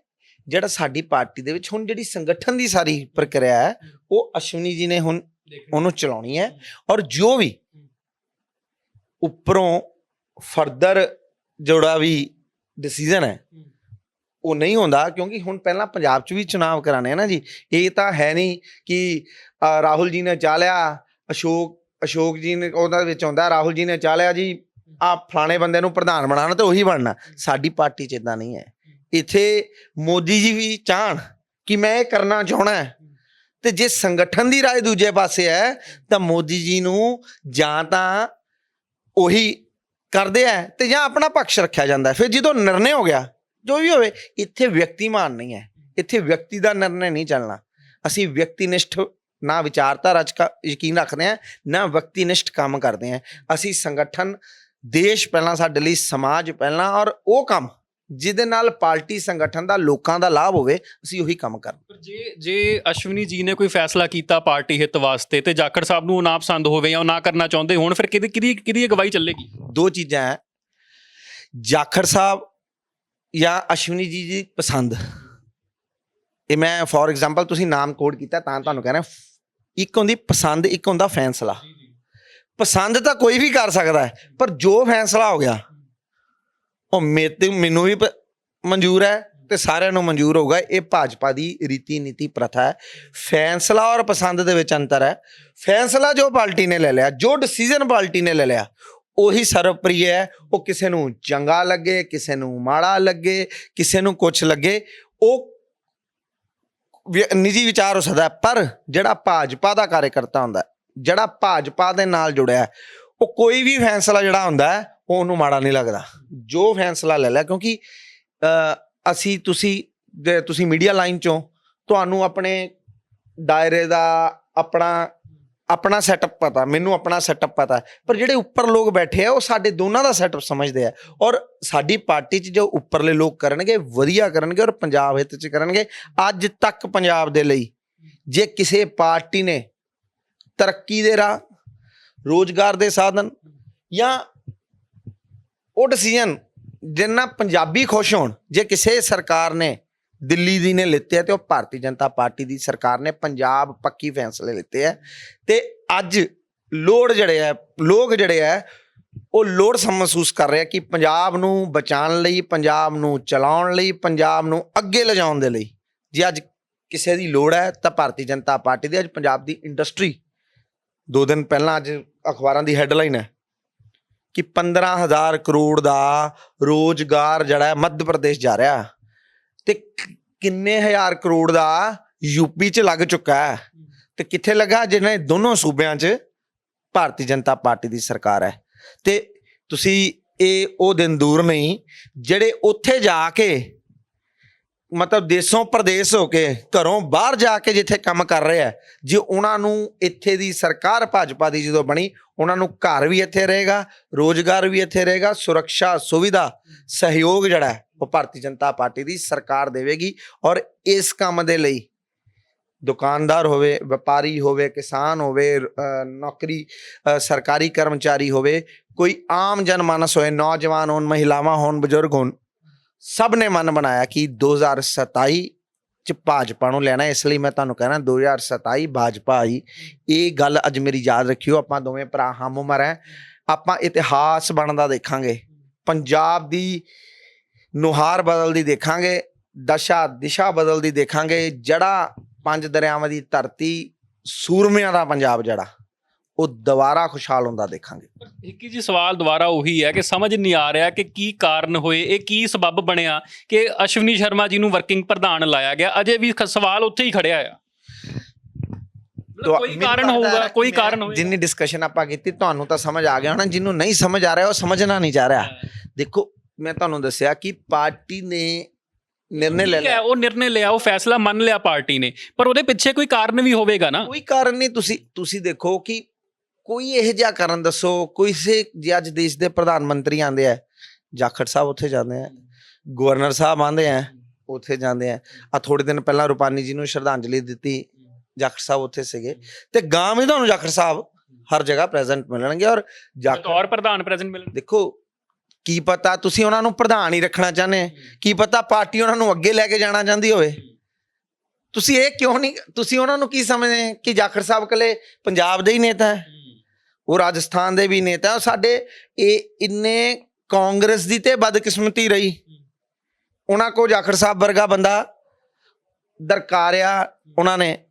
[SPEAKER 2] ਜਿਹੜਾ ਸਾਡੀ ਪਾਰਟੀ ਦੇ ਵਿੱਚ ਹੁਣ ਜਿਹੜੀ ਸੰਗਠਨ ਦੀ ਸਾਰੀ ਪ੍ਰਕਿਰਿਆ ਹੈ ਉਹ ਅਸ਼ਵਨੀ ਜੀ ਨੇ ਹੁਣ ਉਹਨੂੰ ਚਲਾਉਣੀ ਹੈ ਔਰ ਜੋ ਵੀ ਉੱਪਰੋਂ ਫਰਦਰ ਜਿਹੜਾ ਵੀ ਡਿਸੀਜਨ ਹੈ ਉਹ ਨਹੀਂ ਹੁੰਦਾ ਕਿਉਂਕਿ ਹੁਣ ਪਹਿਲਾਂ ਪੰਜਾਬ 'ਚ ਵੀ ਚੁਣਾਵ ਕਰਾਣੇ ਆ ਨਾ ਜੀ। ਇਹ ਤਾਂ ਹੈ ਨਹੀਂ ਕਿ ਰਾਹੁਲ ਜੀ ਨੇ ਚਾਹ ਲਿਆ ਅਸ਼ੋਕ ਅਸ਼ੋਕ ਜੀ ਨੇ ਉਹਦਾ ਵਿੱਚ ਆਉਂਦਾ ਰਾਹੁਲ ਜੀ ਨੇ ਚਾਹ ਲਿਆ ਜੀ। ਆ ਫਲਾਣੇ ਬੰਦੇ ਨੂੰ ਪ੍ਰਧਾਨ ਬਣਾਉਣਾ ਤੇ ਉਹੀ ਬਣਨਾ। ਸਾਡੀ ਪਾਰਟੀ 'ਚ ਇਦਾਂ ਨਹੀਂ ਹੈ। ਇੱਥੇ ਮੋਦੀ ਜੀ ਵੀ ਚਾਹਣ ਕਿ ਮੈਂ ਇਹ ਕਰਨਾ ਚਾਹਣਾ ਹੈ। ਤੇ ਜੇ ਸੰਗਠਨ ਦੀ ਰਾਏ ਦੂਜੇ ਪਾਸੇ ਹੈ, ਤਾਂ ਮੋਦੀ ਜੀ ਨੂੰ ਜਾਂ ਤਾਂ ਉਹੀ ਕਰਦੇ ਆ ਤੇ ਜਾਂ ਆਪਣਾ ਪੱਖ ਰੱਖਿਆ ਜਾਂਦਾ ਫਿਰ ਜਦੋਂ ਨਿਰਣੇ ਹੋ ਗਿਆ, ਜੋ ਵੀ ਹੋਵੇ, ਇੱਥੇ ਵਿਅਕਤੀ ਮਾਨ ਨਹੀਂ ਹੈ। ਇੱਥੇ ਵਿਅਕਤੀ ਦਾ ਨਿਰਣੇ ਨਹੀਂ ਚੱਲਣਾ। ਅਸੀਂ ਵਿਅਕਤੀਨਿਸ਼ਠ ਨਾ ਵਿਚਾਰਧਾਰਾ ਚ ਯਕੀਨ ਰੱਖਦੇ ਹਾਂ, ਨਾ ਵਿਅਕਤੀਨਿਸ਼ਠ ਕੰਮ ਕਰਦੇ ਹਾਂ। ਅਸੀਂ ਸੰਗਠਨ ਦੇਸ਼ ਪਹਿਲਾਂ ਸਾਡੇ ਲਈ ਸਮਾਜ ਪਹਿਲਾਂ ਔਰ ਉਹ ਕੰਮ ਜਿਹਦੇ ਨਾਲ ਪਾਰਟੀ ਸੰਗਠਨ ਦਾ ਲੋਕਾਂ ਦਾ ਲਾਭ ਹੋਵੇ ਅਸੀਂ ਉਹੀ ਕੰਮ ਕਰਦੇ
[SPEAKER 1] ਪਰ ਜੇ ਜੇ ਅਸ਼ਵਨੀ ਜੀ ਨੇ ਕੋਈ ਫੈਸਲਾ ਕੀਤਾ ਪਾਰਟੀ ਹਿੱਤ ਵਾਸਤੇ ਤੇ ਜਾਖੜ ਸਾਹਿਬ ਨੂੰ ਉਹ ਨਾ ਪਸੰਦ ਹੋਵੇ ਜਾਂ ਉਹ ਨਾ ਕਰਨਾ ਚਾਹੁੰਦੇ ਹੋਣ ਫਿਰ ਕਿਹਦੀ ਕਿਹਦੀ ਕਿਹਦੀ ਅਗਵਾਈ ਚੱਲੇਗੀ?
[SPEAKER 2] ਦੋ ਚੀਜ਼ਾਂ ਹੈ ਜਾਖੜ ਸਾਹਿਬ ਜਾਂ ਅਸ਼ਵਨੀ ਜੀ ਦੀ ਪਸੰਦ। ਇਹ ਮੈਂ ਫੋਰ ਐਗਜ਼ਾਮਪਲ ਤੁਸੀਂ ਨਾਮ ਕੋਡ ਕੀਤਾ ਤਾਂ ਤੁਹਾਨੂੰ ਕਹਿ ਰਿਹਾ ਇੱਕ ਹੁੰਦੀ ਪਸੰਦ ਇੱਕ ਹੁੰਦਾ ਫੈਸਲਾ। ਪਸੰਦ ਤਾਂ ਕੋਈ ਵੀ ਕਰ ਸਕਦਾ ਹੈ, ਪਰ ਜੋ ਫੈਸਲਾ ਹੋ ਗਿਆ, ਉਹ ਮੇਰੇ ਮੈਨੂੰ ਵੀ ਪ- ਮਨਜ਼ੂਰ ਹੈ ਤੇ ਸਾਰਿਆਂ ਨੂੰ ਮਨਜ਼ੂਰ ਹੋਊਗਾ। ਇਹ ਭਾਜਪਾ ਦੀ ਰੀਤੀ ਨੀਤੀ ਪ੍ਰਥਾ ਹੈ। ਫੈਸਲਾ ਔਰ ਪਸੰਦ ਦੇ ਵਿੱਚ ਅੰਤਰ ਹੈ। ਫੈਸਲਾ ਜੋ ਪਾਰਟੀ ਨੇ ਲੈ ਲਿਆ, ਜੋ ਡਿਸੀਜਨ ਪਾਰਟੀ ਨੇ ਲੈ ਲਿਆ, ਉਹੀ ਸਰਵਪ੍ਰਿਯ ਹੈ। ਉਹ ਕਿਸੇ ਨੂੰ ਚੰਗਾ ਲੱਗੇ, ਕਿਸੇ ਨੂੰ ਮਾੜਾ ਲੱਗੇ, ਕਿਸੇ ਨੂੰ ਕੁਛ ਲੱਗੇ, ਉਹ ਵਿ- ਨਿੱਜੀ ਵਿਚਾਰ ਹੋ ਸਕਦਾ ਪਰ ਜਿਹੜਾ ਭਾਜਪਾ ਦਾ ਕਾਰਜਕਰਤਾ ਹੁੰਦਾ ਜਿਹੜਾ ਭਾਜਪਾ ਦੇ ਨਾਲ ਜੁੜਿਆ ਉਹ ਕੋਈ ਵੀ ਫੈਸਲਾ ਜਿਹੜਾ ਹੁੰਦਾ ਉਹ ਉਹਨੂੰ ਮਾੜਾ ਨਹੀਂ ਲੱਗਦਾ। ਜੋ ਫੈਸਲਾ ਲੈ ਲਿਆ, ਕਿਉਂਕਿ ਅਸੀਂ, ਤੁਸੀਂ ਤੁਸੀਂ ਮੀਡੀਆ ਲਾਈਨ ਚੋਂ, ਤੁਹਾਨੂੰ ਆਪਣੇ ਦਾਇਰੇ ਦਾ ਆਪਣਾ ਆਪਣਾ ਸੈਟਅਪ ਪਤਾ, ਮੈਨੂੰ ਆਪਣਾ ਸੈਟਅਪ ਪਤਾ ਪਰ ਜਿਹੜੇ ਉੱਪਰ ਲੋਕ ਬੈਠੇ ਆ, ਉਹ ਸਾਡੇ ਦੋਨਾਂ ਦਾ ਸੈਟਅਪ ਸਮਝਦੇ ਆ। ਔਰ ਸਾਡੀ ਪਾਰਟੀ 'ਚ ਜੋ ਉੱਪਰਲੇ ਲੋਕ ਕਰਨਗੇ, ਵਧੀਆ ਕਰਨਗੇ ਔਰ ਪੰਜਾਬ ਹਿੱਤ 'ਚ ਕਰਨਗੇ, ਅੱਜ ਤੱਕ ਪੰਜਾਬ ਦੇ ਲਈ, ਜੇ ਕਿਸੇ ਪਾਰਟੀ ਨੇ ਤਰੱਕੀ ਦੇ ਰਾਹ, ਰੋਜ਼ਗਾਰ ਦੇ ਸਾਧਨ ਜਾਂ ਉਹ ਡਿਸੀਜਨ ਜਿੰਨਾ ਪੰਜਾਬੀ ਖੁਸ਼ ਹੋਣ, ਜੇ ਕਿਸੇ ਸਰਕਾਰ ਨੇ ਦਿੱਲੀ ਦੀ ਨੇ ਲਿੱਤੇ ਆ ਤੇ ਉਹ ਭਾਰਤੀ ਜਨਤਾ ਪਾਰਟੀ ਦੀ ਸਰਕਾਰ ਨੇ ਪੰਜਾਬ ਪੱਕੀ ਫੈਸਲੇ ਲਿੱਤੇ ਆ ਤੇ ਅੱਜ ਲੋੜ ਜਿਹੜੇ ਆ, ਲੋਕ ਜਿਹੜੇ ਆ, ਉਹ ਲੋੜ ਸਮ ਮਹਿਸੂਸ ਕਰ ਰਿਹਾ ਕਿ ਪੰਜਾਬ ਨੂੰ ਬਚਾਉਣ ਲਈ, ਪੰਜਾਬ ਨੂੰ ਚਲਾਉਣ ਲਈ, ਪੰਜਾਬ ਨੂੰ ਅੱਗੇ ਲਿਜਾਉਣ ਦੇ ਲਈ ਜੇ ਅੱਜ ਕਿਸੇ ਦੀ ਲੋੜ ਹੈ ਤਾਂ ਭਾਰਤੀ ਜਨਤਾ ਪਾਰਟੀ ਦੀ, ਅੱਜ ਪੰਜਾਬ ਦੀ ਇੰਡਸਟਰੀ ਦੋ ਦਿਨ ਪਹਿਲਾਂ ਅੱਜ ਅਖਬਾਰਾਂ ਦੀ ਹੈਡਲਾਈਨ ਹੈ ਕਿ 15000 ਕਰੋੜ ਦਾ ਰੋਜ਼ਗਾਰ ਜਿਹੜਾ ਹੈ ਮੱਧ ਪ੍ਰਦੇਸ਼ ਜਾ ਰਿਹਾ ਤੇ ਕਿੰਨੇ ਹਜ਼ਾਰ ਕਰੋੜ ਦਾ ਯੂਪੀ 'ਚ ਲੱਗ ਚੁੱਕਾ ਹੈ ਤੇ ਕਿੱਥੇ ਲੱਗਾ ਜਿਹਨੇ ਦੋਨੋਂ ਸੂਬਿਆਂ 'ਚ ਭਾਰਤੀ ਜਨਤਾ ਪਾਰਟੀ ਦੀ ਸਰਕਾਰ ਹੈ ਤੇ ਤੁਸੀਂ ਇਹ ਉਹ ਦਿਨ ਦੂਰ ਨਹੀਂ, ਜਿਹੜੇ ਉੱਥੇ ਜਾ ਕੇ ਮਤਲਬ ਦੇਸ਼ੋਂ ਪ੍ਰਦੇਸ਼ ਹੋ ਕੇ ਘਰੋਂ ਬਾਹਰ ਜਾ ਕੇ ਜਿੱਥੇ ਕੰਮ ਕਰ ਰਿਹਾ ਆ ਜੇ ਉਹਨਾਂ ਨੂੰ ਇੱਥੇ ਦੀ ਸਰਕਾਰ ਭਾਜਪਾ ਦੀ ਜਦੋਂ ਬਣੀ, ਉਹਨਾਂ ਨੂੰ ਘਰ ਵੀ ਇੱਥੇ ਰਹੇਗਾ, ਰੋਜ਼ਗਾਰ ਵੀ ਇੱਥੇ ਰਹੇਗਾ, ਸੁਰੱਖਿਆ, ਸੁਵਿਧਾ, ਸਹਿਯੋਗ ਜਿਹੜਾ ਉਹ ਭਾਰਤੀ ਜਨਤਾ ਪਾਰਟੀ ਦੀ ਸਰਕਾਰ ਦੇਵੇਗੀ ਔਰ ਇਸ ਕੰਮ ਦੇ ਲਈ ਦੁਕਾਨਦਾਰ ਹੋਵੇ, ਵਪਾਰੀ ਹੋਵੇ, ਕਿਸਾਨ ਹੋਵੇ ਨੌਕਰੀ ਸਰਕਾਰੀ ਕਰਮਚਾਰੀ ਹੋਵੇ, ਕੋਈ ਆਮ ਜਨਮਾਨਸ ਹੋਏ, ਨੌਜਵਾਨ ਹੋਣ, ਮਹਿਲਾਵਾਂ ਹੋਣ, ਬਜ਼ੁਰਗ ਹੋਣ ਸਭ ਨੇ ਮਨ ਬਣਾਇਆ ਕਿ 2027 ਚ ਭਾਜਪਾ ਨੂੰ ਲੈਣਾ ਇਸ ਲਈ ਮੈਂ ਤੁਹਾਨੂੰ ਕਹਿਣਾ 2027 ਭਾਜਪਾ ਆਈ। ਇਹ ਗੱਲ ਅੱਜ ਮੇਰੀ ਯਾਦ ਰੱਖਿਓ, ਆਪਾਂ ਦੋਵੇਂ ਭਰਾ ਹਮ ਉਮਰ ਹੈ। ਆਪਾਂ ਇਤਿਹਾਸ ਬਣਦਾ ਦੇਖਾਂਗੇ। ਪੰਜਾਬ ਦੀ ਨੁਹਾਰ ਬਦਲਦੀ ਦੇਖਾਂਗੇ, ਦਸ਼ਾ ਦਿਸ਼ਾ ਬਦਲਦੀ ਦੇਖਾਂਗੇ। ਜੜਾ ਪੰਜ ਦਰਿਆਵਾਂ ਦੀ ਧਰਤੀ, ਸੂਰਮਿਆਂ ਦਾ ਪੰਜਾਬ ਜੜਾ। ਉਹ ਦੁਬਾਰਾ ਖੁਸ਼ਹਾਲ ਹੁੰਦਾ ਦੇਖਾਂਗੇ।
[SPEAKER 1] ਇੱਕ ਜੀ ਸਵਾਲ ਦੁਬਾਰਾ ਉਹੀ ਹੈ ਕਿ ਸਮਝ ਨਹੀਂ ਆ ਰਿਹਾ ਕਿ ਕੀ ਕਾਰਨ ਹੋਏ ਇਹ ਕੀ ਸਬਬ ਬਣਿਆ ਕਿ ਅਸ਼ਵਨੀ ਸ਼ਰਮਾ ਜੀ ਨੂੰ ਵਰਕਿੰਗ ਪ੍ਰਧਾਨ ਲਾਇਆ ਗਿਆ। ਅਜੇ ਵੀ ਖ- ਸਵਾਲ ਉੱਥੇ ਹੀ ਖੜਿਆ ਆ। ਮਤਲਬ ਕੋਈ
[SPEAKER 2] ਮੈਨੂੰ
[SPEAKER 1] ਕਾਰਨ
[SPEAKER 2] ਲੱਗਦਾ
[SPEAKER 1] ਹੋਊਗਾ
[SPEAKER 2] ਹੈ
[SPEAKER 1] ਕੋਈ
[SPEAKER 2] ਕਿ
[SPEAKER 1] ਕਾਰਨ ਹੋਊਗਾ
[SPEAKER 2] ਜਿੰਨੀ ਡਿਸਕਸ਼ਨ ਆਪਾਂ ਕੀਤੀ ਤੁਹਾਨੂੰ ਤਾਂ ਸਮਝ ਆ ਗਿਆ ਹੋਣਾ ਜਿਹਨੂੰ ਨਹੀਂ ਸਮਝ ਆ ਰਿਹਾ ਉਹ ਸਮਝਣਾ ਨਹੀਂ ਚਾਹ ਰਿਹਾ। ਦੇਖੋ ਮੈਂ ਤੁਹਾਨੂੰ ਦੱਸਿਆ ਕਿ ਪਾਰਟੀ ਨੇ ਨਿਰਣੇ ਲੈ
[SPEAKER 1] ਠੀਕ ਹੈ
[SPEAKER 2] ਲਿਆ।
[SPEAKER 1] ਉਹ ਨਿਰਣੇ ਲਿਆ ਉਹ ਫੈਸਲਾ ਮੰਨ ਲਿਆ ਪਾਰਟੀ ਨੇ। ਪਰ ਉਹਦੇ ਪਿੱਛੇ ਕੋਈ ਕਾਰਨ ਵੀ ਹੋਵੇਗਾ ਨਾ।
[SPEAKER 2] ਕੋਈ ਕਾਰਨ ਨਹੀਂ ਤੁਸੀਂ ਤੁਸੀਂ ਦੇਖੋ ਕਿ ਕੋਈ ਇਹ ਜਿਹਾ ਕਾਰਨ ਦੱਸੋ ਕੋਈ ਸੇ ਜੇ ਅੱਜ ਦੇਸ਼ ਦੇ ਪ੍ਰਧਾਨ ਮੰਤਰੀ ਆਂਦੇ ਆ ਜਾਖੜ ਸਾਹਿਬ ਉੱਥੇ ਜਾਂਦੇ ਆ ਗਵਰਨਰ ਸਾਹਿਬ ਆਂਦੇ ਆ ਉੱਥੇ ਜਾਂਦੇ ਆ। ਆ ਥੋੜੇ ਦਿਨ ਪਹਿਲਾਂ ਰੂਪਾਨੀ ਜੀ ਨੂੰ ਸ਼ਰਧਾਂਜਲੀ ਦਿੱਤੀ ਜਾਖੜ ਸਾਹਿਬ ਉੱਥੇ ਸੀਗੇ। ਤੇ ਗਾਂ ਵੀ ਤੁਹਾਨੂੰ ਜਾਖੜ ਸਾਹਿਬ ਹਰ ਜਗ੍ਹਾ ਪ੍ਰੈਜ਼ੈਂਟ ਮਿਲਣਗੇ ਔਰ ਜਾਖੜ
[SPEAKER 1] ਪ੍ਰਧਾਨ ਪ੍ਰੈਜ਼ੈਂਟ ਮਿਲਣ।
[SPEAKER 2] ਦੇਖੋ ਕੀ ਪਤਾ ਤੁਸੀਂ ਉਹਨਾਂ ਨੂੰ ਪ੍ਰਧਾਨ ਹੀ ਰੱਖਣਾ ਚਾਹੁੰਦੇ ਕੀ ਪਤਾ ਪਾਰਟੀ ਉਹਨਾਂ ਨੂੰ ਅੱਗੇ ਲੈ ਕੇ ਜਾਣਾ ਚਾਹੁੰਦੀ ਹੋਵੇ। ਤੁਸੀਂ ਇਹ ਕਿਉਂ ਨਹੀਂ ਤੁਸੀਂ ਉਹਨਾਂ ਨੂੰ ਕੀ ਸਮਝਦੇ ਕਿ ਜਾਖੜ ਸਾਹਿਬ ਕਲੇ ਪੰਜਾਬ ਦੇ ਹੀ ਨੇਤਾ ਹੈ? ਉਹ ਰਾਜਸਥਾਨ ਦੇ ਵੀ ਨੇਤਾ ਉਹ ਸਾਡੇ ਇਹ ਇੰਨੇ ਕਾਂਗਰਸ ਦੀ ਤੇ ਬਦਕਿਸਮਤੀ ਰਹੀ। ਉਹਨਾਂ ਕੋ ਜਾਖੜ ਸਾਹਿਬ ਵਰਗਾ ਬੰਦਾ ਦਰਕਾਰਿਆ ਉਹਨਾਂ ਨੇ।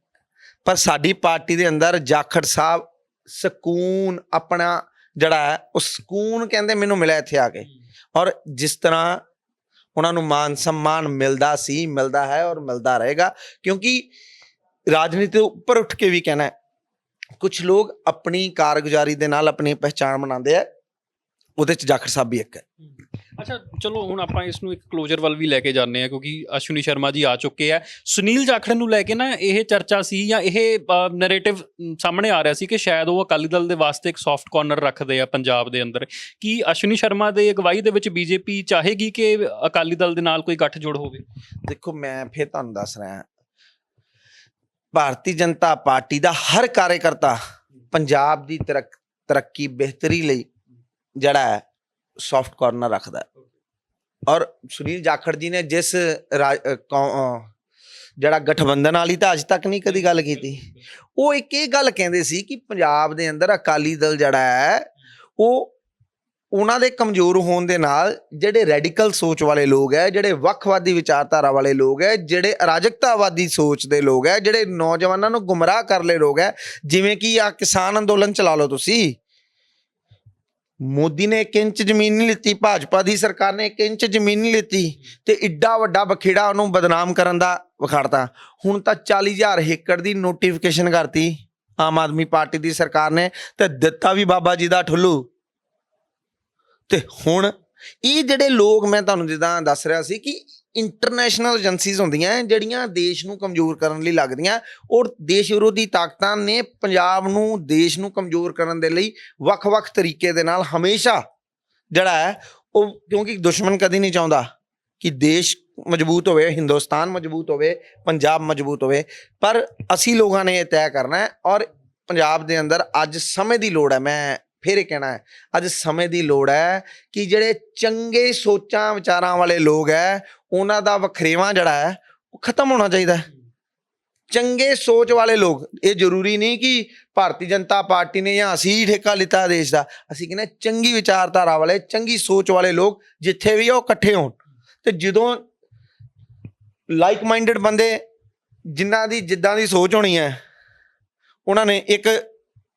[SPEAKER 2] ਪਰ ਸਾਡੀ ਪਾਰਟੀ ਦੇ ਅੰਦਰ ਜਾਖੜ ਸਾਹਿਬ ਸਕੂਨ ਆਪਣਾ ਜਿਹੜਾ ਹੈ, ਉਹ ਸਕੂਨ ਕਹਿੰਦੇ ਮੈਨੂੰ ਮਿਲਿਆ ਇੱਥੇ ਆ ਕੇ। ਔਰ ਜਿਸ ਤਰ੍ਹਾਂ ਉਹਨਾਂ ਨੂੰ ਮਾਨ ਸਨਮਾਨ ਮਿਲਦਾ ਸੀ, ਮਿਲਦਾ ਹੈ ਔਰ ਮਿਲਦਾ ਰਹੇਗਾ। ਕਿਉਂਕਿ ਰਾਜਨੀਤੀ ਉੱਪਰ ਉੱਠ ਕੇ ਵੀ ਕਹਿਣਾ ਹੈ ਕੁਝ ਲੋਕ ਆਪਣੀ ਕਾਰਗੁਜ਼ਾਰੀ ਦੇ ਨਾਲ ਆਪਣੀ ਪਹਿਚਾਣ ਬਣਾਉਂਦੇ ਆ ਉਹਦੇ ਚ ਜਾਖੜ ਸਾਹਿਬ ਵੀ ਇੱਕ ਹੈ।
[SPEAKER 1] ਅੱਛਾ ਚਲੋ ਹੁਣ ਆਪਾਂ ਇਸ ਨੂੰ ਇੱਕ ਕਲੋਜ਼ਰ ਵੱਲ ਵੀ ਲੈ ਕੇ ਜਾਂਦੇ ਆ ਕਿਉਂਕਿ ਅਸ਼ਵਨੀ ਸ਼ਰਮਾ ਜੀ ਆ ਚੁੱਕੇ ਆ। ਸੁਨੀਲ ਜਾਖੜ ਨੂੰ ਲੈ ਕੇ ਨਾ ਇਹ ਚਰਚਾ ਸੀ ਜਾਂ ਇਹ ਨੈਰੇਟਿਵ ਸਾਹਮਣੇ ਆ ਰਿਹਾ ਸੀ ਕਿ ਸ਼ਾਇਦ ਉਹ ਅਕਾਲੀ ਦਲ ਦੇ ਵਾਸਤੇ ਇੱਕ ਸੌਫਟ ਕਾਰਨਰ ਰੱਖਦੇ ਆ ਪੰਜਾਬ ਦੇ ਅੰਦਰ। ਕੀ ਅਸ਼ਵਨੀ ਸ਼ਰਮਾ ਦੇ ਅਗਵਾਈ ਦੇ ਵਿੱਚ ਬੀਜੇਪੀ ਚਾਹੇਗੀ ਕਿ ਅਕਾਲੀ ਦਲ ਦੇ ਨਾਲ ਕੋਈ ਗੱਠਜੋੜ ਹੋਵੇ?
[SPEAKER 2] ਦੇਖੋ ਮੈਂ ਫਿਰ ਤੁਹਾਨੂੰ ਦੱਸ ਰਿਹਾ ਭਾਰਤੀ ਜਨਤਾ ਪਾਰਟੀ ਦਾ ਹਰ ਕਾਰਜਕਰਤਾ ਪੰਜਾਬ ਦੀ ਤਰੱਕੀ ਬਿਹਤਰੀ ਲਈ ਜਿਹੜਾ ਹੈ ਸੌਫਟ ਕਾਰਨਰ ਰੱਖਦਾ ਔਰ ਸੁਨੀਲ ਜਾਖੜ ਜੀ ਨੇ ਜਿਸ ਰਾਜ- ਕੌ- ਜਿਹੜਾ ਗਠਬੰਧਨ ਵਾਲੀ ਤਾਂ ਅੱਜ ਤੱਕ ਨਹੀਂ ਕਦੀ ਗੱਲ ਕੀਤੀ, ਉਹ ਇੱਕ ਇਹ ਗੱਲ ਕਹਿੰਦੇ ਸੀ ਕਿ ਪੰਜਾਬ ਦੇ ਅੰਦਰ ਅਕਾਲੀ ਦਲ ਜਿਹੜਾ ਹੈ, ਉਹ ਉਹਨਾਂ ਦੇ ਕਮਜ਼ੋਰ ਹੋਣ ਦੇ ਨਾਲ ਜਿਹੜੇ ਰੈਡੀਕਲ ਸੋਚ ਵਾਲੇ ਲੋਕ ਹੈ, ਜਿਹੜੇ ਵੱਖਵਾਦੀ ਵਿਚਾਰਧਾਰਾ ਵਾਲੇ ਲੋਕ ਹੈ, ਜਿਹੜੇ ਅਰਾਜਕਤਾਵਾਦੀ ਸੋਚ ਦੇ ਲੋਕ ਹੈ, ਜਿਹੜੇ ਨੌਜਵਾਨਾਂ ਨੂੰ ਗੁੰਮਰਾਹ ਕਰ ਲਏ ਲੋਕ ਹੈ, ਜਿਵੇਂ ਕਿ ਆ ਕਿਸਾਨ ਅੰਦੋਲਨ ਚਲਾ ਲਓ ਤੁਸੀਂ। ਮੋਦੀ ਨੇ 1 ਇੰਚ ਜ਼ਮੀਨ ਨਹੀਂ ਲਿੱਤੀ, ਭਾਜਪਾ ਦੀ ਸਰਕਾਰ ਨੇ 1 ਇੰਚ ਜ਼ਮੀਨ ਨਹੀਂ ਲਿੱਤੀ ਤੇ ਇੱਡਾ ਵੱਡਾ ਬਖੇੜਾ ਉਹਨੂੰ ਬਦਨਾਮ ਕਰਨ ਦਾ ਵਿਖਾੜਤਾ। ਹੁਣ ਤਾਂ 40000 ਏਕੜ ਦੀ ਨੋਟੀਫਿਕੇਸ਼ਨ ਕਰਤੀ ਆਮ ਆਦਮੀ ਪਾਰਟੀ ਦੀ ਸਰਕਾਰ ਨੇ ਤੇ ਦਿੱਤਾ ਵੀ ਬਾਬਾ ਜੀ ਦਾ ਠੁੱਲੂ। ਤੇ ਹੁਣ ਇਹ ਜਿਹੜੇ ਲੋਕ ਮੈਂ ਤੁਹਾਨੂੰ ਜਿੱਦਾਂ ਦੱਸ ਰਿਹਾ ਸੀ ਕਿ ਇੰਟਰਨੈਸ਼ਨਲ ਏਜੰਸੀਜ਼ ਹੁੰਦੀਆਂ ਜਿਹੜੀਆਂ ਦੇਸ਼ ਨੂੰ ਕਮਜ਼ੋਰ ਕਰਨ ਲਈ ਲੱਗਦੀਆਂ ਔਰ ਦੇਸ਼ ਵਿਰੋਧੀ ਤਾਕਤਾਂ ਨੇ ਪੰਜਾਬ ਨੂੰ ਦੇਸ਼ ਨੂੰ ਕਮਜ਼ੋਰ ਕਰਨ ਦੇ ਲਈ ਵੱਖ-ਵੱਖ ਤਰੀਕੇ ਦੇ ਨਾਲ ਹਮੇਸ਼ਾ ਜਿਹੜਾ ਹੈ, ਉਹ ਕਿਉਂਕਿ ਦੁਸ਼ਮਣ ਕਦੀ ਨਹੀਂ ਚਾਹੁੰਦਾ ਕਿ ਦੇਸ਼ ਮਜ਼ਬੂਤ ਹੋਵੇ, ਹਿੰਦੁਸਤਾਨ ਮਜ਼ਬੂਤ ਹੋਵੇ, ਪੰਜਾਬ ਮਜ਼ਬੂਤ ਹੋਵੇ। ਪਰ ਅਸੀਂ ਲੋਕਾਂ ਨੇ ਇਹ ਤੈਅ ਕਰਨਾ ਹੈ ਔਰ ਪੰਜਾਬ ਦੇ ਅੰਦਰ ਅੱਜ ਸਮੇਂ ਦੀ ਲੋੜ ਹੈ। ਮੈਂ ਫਿਰ ਇਹ ਕਹਿਣਾ ਹੈ, ਅੱਜ ਸਮੇਂ ਦੀ ਲੋੜ ਹੈ ਕਿ ਜਿਹੜੇ ਚੰਗੇ ਸੋਚਾਂ ਵਿਚਾਰਾਂ ਵਾਲੇ ਲੋਕ ਹੈ, ਉਹਨਾਂ ਦਾ ਵਖਰੇਵਾਂ ਜਿਹੜਾ ਹੈ, ਉਹ ਖਤਮ ਹੋਣਾ ਚਾਹੀਦਾ ਹੈ। ਚੰਗੇ ਸੋਚ ਵਾਲੇ ਲੋਕ, ਇਹ ਜ਼ਰੂਰੀ ਨਹੀਂ ਕਿ ਭਾਰਤੀ ਜਨਤਾ ਪਾਰਟੀ ਨੇ ਜਾਂ ਅਸੀਂ ਹੀ ਠੇਕਾ ਲਿੱਤਾ ਦੇਸ਼ ਦਾ। ਅਸੀਂ ਕਹਿੰਦੇ ਚੰਗੀ ਵਿਚਾਰਧਾਰਾ ਵਾਲੇ, ਚੰਗੀ ਸੋਚ ਵਾਲੇ ਲੋਕ ਜਿੱਥੇ ਵੀ ਉਹ ਇਕੱਠੇ ਹੋਣ। ਤੇ ਜਦੋਂ ਲਾਈਕ ਮਾਈਂਡਡ ਬੰਦੇ ਜਿਨ੍ਹਾਂ ਦੀ, ਜਿੱਦਾਂ ਦੀ ਸੋਚ ਹੋਣੀ ਹੈ, ਉਹਨਾਂ ਨੇ ਇੱਕ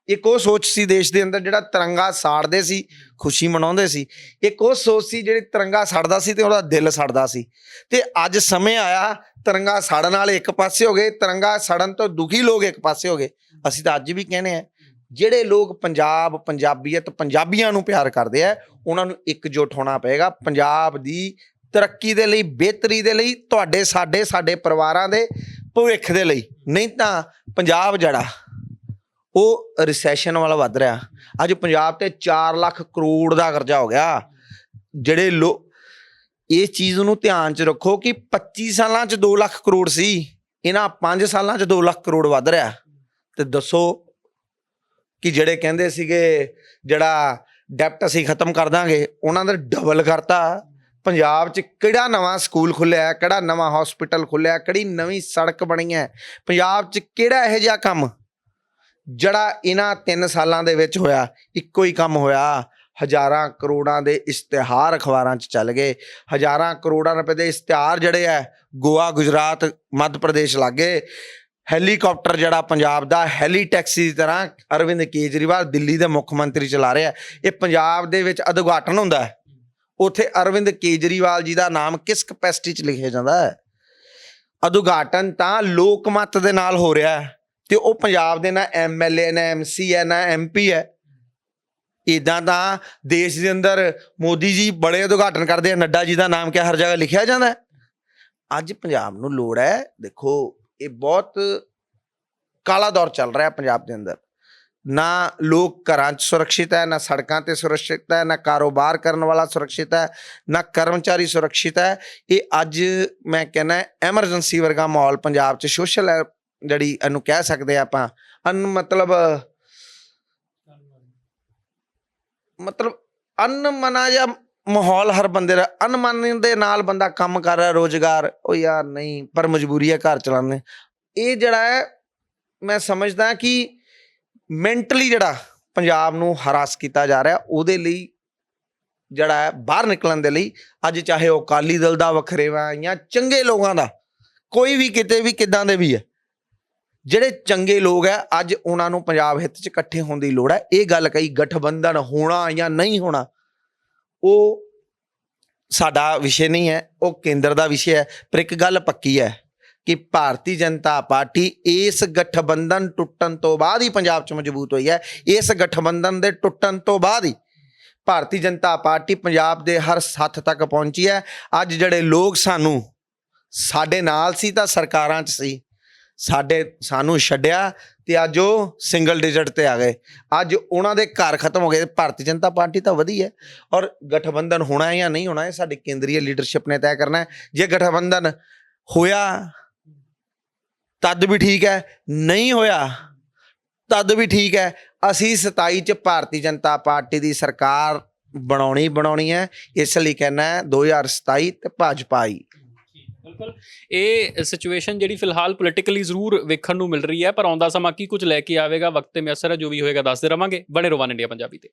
[SPEAKER 2] ਇੱਕ ਉਹ ਸੋਚ ਸੀ ਦੇਸ਼ ਦੇ ਅੰਦਰ ਜਿਹੜਾ ਤਿਰੰਗਾ ਸਾੜਦੇ ਸੀ, ਖੁਸ਼ੀ ਮਨਾਉਂਦੇ ਸੀ। ਇੱਕ ਉਹ ਸੋਚ ਸੀ ਜਿਹੜੀ ਤਿਰੰਗਾ ਸੜਦਾ ਸੀ ਤੇ ਉਹਦਾ ਦਿਲ ਸੜਦਾ ਸੀ। ਤੇ ਅੱਜ ਸਮੇਂ ਆਇਆ, ਤਿਰੰਗਾ ਸਾੜਨ ਵਾਲੇ ਇੱਕ ਪਾਸੇ ਹੋ ਗਏ, ਤਿਰੰਗਾ ਸੜਨ ਤੋਂ ਦੁਖੀ ਲੋਕ ਇੱਕ ਪਾਸੇ ਹੋ ਗਏ। ਅਸੀਂ ਤਾਂ ਅੱਜ ਵੀ ਕਹਿੰਦੇ ਆ ਜਿਹੜੇ ਲੋਕ ਪੰਜਾਬ, ਪੰਜਾਬੀਅਤ, ਪੰਜਾਬੀਆਂ ਨੂੰ ਪਿਆਰ ਕਰਦੇ ਆ, ਉਹਨਾਂ ਨੂੰ ਇਕਜੁੱਟ ਹੋਣਾ ਪਏਗਾ। ਪੰਜਾਬ ਦੀ ਤਰੱਕੀ ਦੇ ਲਈ, ਬਿਹਤਰੀ ਦੇ ਲਈ, ਤੁਹਾਡੇ, ਸਾਡੇ ਸਾਡੇ ਪਰਿਵਾਰਾਂ ਦੇ ਭਵਿੱਖ ਦੇ ਲਈ। ਨਹੀਂ ਤਾਂ ਪੰਜਾਬ ਜਿਹੜਾ ਉਹ ਰਿਸੈਸ਼ਨ ਵਾਲਾ ਵੱਧ ਰਿਹਾ। ਅੱਜ ਪੰਜਾਬ ਤੇ 4 ਲੱਖ ਕਰੋੜ ਦਾ ਕਰਜ਼ਾ ਹੋ ਗਿਆ। ਜਿਹੜੇ ਲੋ ਇਸ ਚੀਜ਼ ਨੂੰ ਧਿਆਨ 'ਚ ਰੱਖੋ ਕਿ 25 ਸਾਲਾਂ 'ਚ 2 ਲੱਖ ਕਰੋੜ ਸੀ। ਇਹਨਾਂ 5 ਸਾਲਾਂ 'ਚ 2 ਲੱਖ ਕਰੋੜ ਵੱਧ ਰਿਹਾ। ਤੇ ਦੱਸੋ ਕਿ ਜਿਹੜੇ ਕਹਿੰਦੇ ਸੀਗੇ, ਜਿਹੜਾ ਡੈਪਟ ਅਸੀਂ ਖਤਮ ਕਰ ਦਾਂਗੇ, ਉਹਨਾਂ ਦਾ ਡਬਲ ਕਰਤਾ। ਪੰਜਾਬ 'ਚ ਕਿਹੜਾ ਨਵਾਂ ਸਕੂਲ ਖੁੱਲਿਆ, ਕਿਹੜਾ ਨਵਾਂ ਹਸਪੀਟਲ ਖੁੱਲਿਆ, ਕਿਹੜੀ ਨਵੀਂ ਸੜਕ ਬਣੀ ਹੈ? ਪੰਜਾਬ 'ਚ ਕਿਹੜਾ ਇਹੋ ਜਿਹਾ ਕੰਮ? ਜਿਹੜਾ ਇਹਨਾਂ 3 ਸਾਲਾਂ ਦੇ ਵਿੱਚ ਹੋਇਆ, ਇੱਕੋ ਹੀ ਕੰਮ ਹੋਇਆ। ਹਜ਼ਾਰਾਂ ਕਰੋੜਾਂ ਦੇ ਇਸ਼ਤਿਹਾਰ ਅਖਬਾਰਾਂ 'ਚ ਚੱਲ ਗਏ। ਹਜ਼ਾਰਾਂ ਕਰੋੜਾਂ ਰੁਪਏ ਦੇ ਇਸ਼ਤਿਹਾਰ ਜਿਹੜੇ ਆ, ਗੋਆ, ਗੁਜਰਾਤ, ਮੱਧ ਪ੍ਰਦੇਸ਼ ਲਾਗੇ। ਹੈਲੀਕਾਪਟਰ ਜਿਹੜਾ ਪੰਜਾਬ ਦਾ ਹੈਲੀ ਟੈਕਸੀ ਦੀ ਤਰ੍ਹਾਂ ਅਰਵਿੰਦ ਕੇਜਰੀਵਾਲ ਦਿੱਲੀ ਦੇ ਮੁੱਖ ਮੰਤਰੀ ਚਲਾ ਰਿਹਾ। ਇਹ ਪੰਜਾਬ ਦੇ ਵਿੱਚ ਉਦਘਾਟਨ ਹੁੰਦਾ ਹੈ। ਉਥੇ ਅਰਵਿੰਦ ਕੇਜਰੀਵਾਲ ਜੀ ਦਾ ਨਾਮ ਕਿਸ ਕਪੈਸਿਟੀ 'ਚ ਲਿਖਿਆ ਜਾਂਦਾ ਹੈ? ਉਦਘਾਟਨ ਤਾਂ ਲੋਕ ਮਤ ਦੇ ਨਾਲ ਹੋ ਰਿਹਾ ਹੈ। ਤੇ ਉਹ ਪੰਜਾਬ ਦੇ ਨਾ ਐਮਐਲਏ ਨਾ ਐਮਸੀ ਹੈ, ਨਾ ਐਮਪੀ ਹੈ। ਇਦਾਂ ਦਾ ਦੇਸ਼ ਦੇ ਅੰਦਰ ਮੋਦੀ ਜੀ ਬੜੇ ਉਦਘਾਟਨ ਕਰਦੇ ਆ। ਨੱਡਾ ਜੀ ਦਾ ਨਾਮ ਕਿਆ ਹਰ ਜਗ੍ਹਾ ਲਿਖਿਆ ਜਾਂਦਾ ਅੱਜ ਪੰਜਾਬ ਨੂੰ ਲੋੜ ਹੈ, ਦੇਖੋ, ਇਹ ਬਹੁਤ ਕਾਲਾ ਦੌਰ ਚੱਲ ਰਿਹਾ ਪੰਜਾਬ ਦੇ ਅੰਦਰ। ਨਾ ਲੋਕ ਘਰਾਂ 'ਚ ਸੁਰੱਖਿਅਤ ਹੈ, ਨਾ ਸੜਕਾਂ ਤੇ ਸੁਰੱਖਿਅਤ ਹੈ, ਨਾ ਕਾਰੋਬਾਰ ਕਰਨ ਵਾਲਾ ਸੁਰੱਖਿਅਤ ਹੈ, ਨਾ ਕਰਮਚਾਰੀ ਸੁਰੱਖਿਅਤ ਹੈ। ਇਹ ਅੱਜ ਮੈਂ ਕਹਿੰਦਾ ਐਮਰਜੈਂਸੀ ਵਰਗਾ ਮਾਹੌਲ ਪੰਜਾਬ 'ਚ ਸੋਸ਼ਲ ਜਿਹੜੀ ਇਹਨੂੰ ਕਹਿ ਸਕਦੇ ਆ ਆਪਾਂ, ਅਨ ਮਤਲਬ ਮਤਲਬ ਅਨਮਨਾ ਜਾਂ ਮਾਹੌਲ ਹਰ ਬੰਦੇ ਦਾ ਅਨਮਨ ਦੇ ਨਾਲ ਬੰਦਾ ਕੰਮ ਕਰ ਰਿਹਾ, ਰੋਜ਼ਗਾਰ ਉਹ ਯਾਰ ਨਹੀਂ, ਪਰ ਮਜਬੂਰੀ ਹੈ ਘਰ ਚਲਾਉਣੇ ਇਹ ਜਿਹੜਾ ਹੈ, ਮੈਂ ਸਮਝਦਾ ਕਿ ਮੈਂਟਲੀ ਜਿਹੜਾ ਪੰਜਾਬ ਨੂੰ ਹਰਾਸ ਕੀਤਾ ਜਾ ਰਿਹਾ, ਉਹਦੇ ਲਈ ਜਿਹੜਾ ਹੈ, ਬਾਹਰ ਨਿਕਲਣ ਦੇ ਲਈ, ਅੱਜ ਚਾਹੇ ਉਹ ਅਕਾਲੀ ਦਲ ਦਾ ਵਖਰੇਵਾ ਜਾਂ ਚੰਗੇ ਲੋਕਾਂ ਦਾ, ਕੋਈ ਵੀ ਕਿਤੇ ਵੀ ਕਿਦਾਂ ਦੇ ਵੀ ਹੈ। ਜਿਹੜੇ ਚੰਗੇ ਲੋਕ ਹੈ ਅੱਜ ਉਹਨਾਂ ਨੂੰ ਪੰਜਾਬ ਹਿੱਤ 'ਚ ਇਕੱਠੇ ਹੋਣ ਦੀ ਲੋੜ ਹੈ ਇਹ ਗੱਲ ਕਹੀ, ਗਠਬੰਧਨ ਹੋਣਾ ਜਾਂ ਨਹੀਂ ਹੋਣਾ, ਉਹ ਸਾਡਾ ਵਿਸ਼ੇ ਨਹੀਂ ਹੈ ਉਹ ਕੇਂਦਰ ਦਾ ਵਿਸ਼ੇ ਹੈ ਪਰ ਇੱਕ ਗੱਲ ਪੱਕੀ ਹੈ ਕਿ ਭਾਰਤੀ ਜਨਤਾ ਪਾਰਟੀ ਇਸ ਗਠਬੰਧਨ ਟੁੱਟਣ ਤੋਂ ਬਾਅਦ ਹੀ ਪੰਜਾਬ 'ਚ ਮਜ਼ਬੂਤ ਹੋਈ ਹੈ ਇਸ ਗਠਬੰਧਨ ਦੇ ਟੁੱਟਣ ਤੋਂ ਬਾਅਦ ਹੀ ਭਾਰਤੀ ਜਨਤਾ ਪਾਰਟੀ ਪੰਜਾਬ ਦੇ ਹਰ ਸੱਥ ਤੱਕ ਪਹੁੰਚੀ ਹੈ ਅੱਜ ਜਿਹੜੇ ਲੋਕ ਸਾਨੂੰ ਸਾਡੇ ਨਾਲ ਸੀ ਤਾਂ ਸਰਕਾਰਾਂ 'ਚ ਸੀ। ਸਾਡੇ, ਸਾਨੂੰ ਛੱਡਿਆ ਤੇ ਅੱਜ ਉਹ ਸਿੰਗਲ ਡਿਜਿਟ ਤੇ ਆ ਗਏ। ਅੱਜ ਉਹਨਾਂ ਦੇ ਘਰ ਖਤਮ ਹੋ ਗਏ। ਭਾਰਤੀ ਜਨਤਾ ਪਾਰਟੀ ਤਾਂ ਵਧੀ ਹੈ। ਔਰ ਗਠਬੰਧਨ ਹੋਣਾ ਹੈ ਜਾਂ ਨਹੀਂ ਹੋਣਾ ਹੈ ਸਾਡੀ ਕੇਂਦਰੀ ਲੀਡਰਸ਼ਿਪ ਨੇ ਤੈਅ ਕਰਨਾ ਹੈ। ਜੇ ਗਠਬੰਧਨ ਹੋਇਆ, ਤਦ ਵੀ ਠੀਕ ਹੈ। ਨਹੀਂ ਹੋਇਆ, ਤਦ ਵੀ ਠੀਕ ਹੈ। ਅਸੀਂ 27 ਚ ਭਾਰਤੀ ਜਨਤਾ ਪਾਰਟੀ ਦੀ ਸਰਕਾਰ ਬਣਾਉਣੀ ਬਣਾਉਣੀ ਹੈ। ਇਸ ਲਈ ਕਹਿਣਾ ਹੈ 2027 ਤੇ ਭਾਜਪਾ ਆਈ।
[SPEAKER 1] ਬਿਲਕੁਲ। ਇਹ ਸਿਚੁਏਸ਼ਨ ਜਿਹੜੀ ਫਿਲਹਾਲ ਪੋਲੀਟੀਕਲੀ ਜ਼ਰੂਰ ਵੇਖਣ ਨੂੰ ਮਿਲ ਰਹੀ ਹੈ, ਪਰ ਆਉਂਦਾ ਸਮਾਂ ਕੀ ਕੁਝ ਲੈ ਕੇ ਆਵੇਗਾ, ਵਕਤ ਤੇ ਮਿਆਸਰ ਹੈ, ਜੋ ਵੀ ਹੋਏਗਾ ਦੱਸਦੇ ਰਵਾਂਗੇ। ਬਣੇ ਰਵਾਨ ਇੰਡੀਆ ਪੰਜਾਬੀ ਤੇ।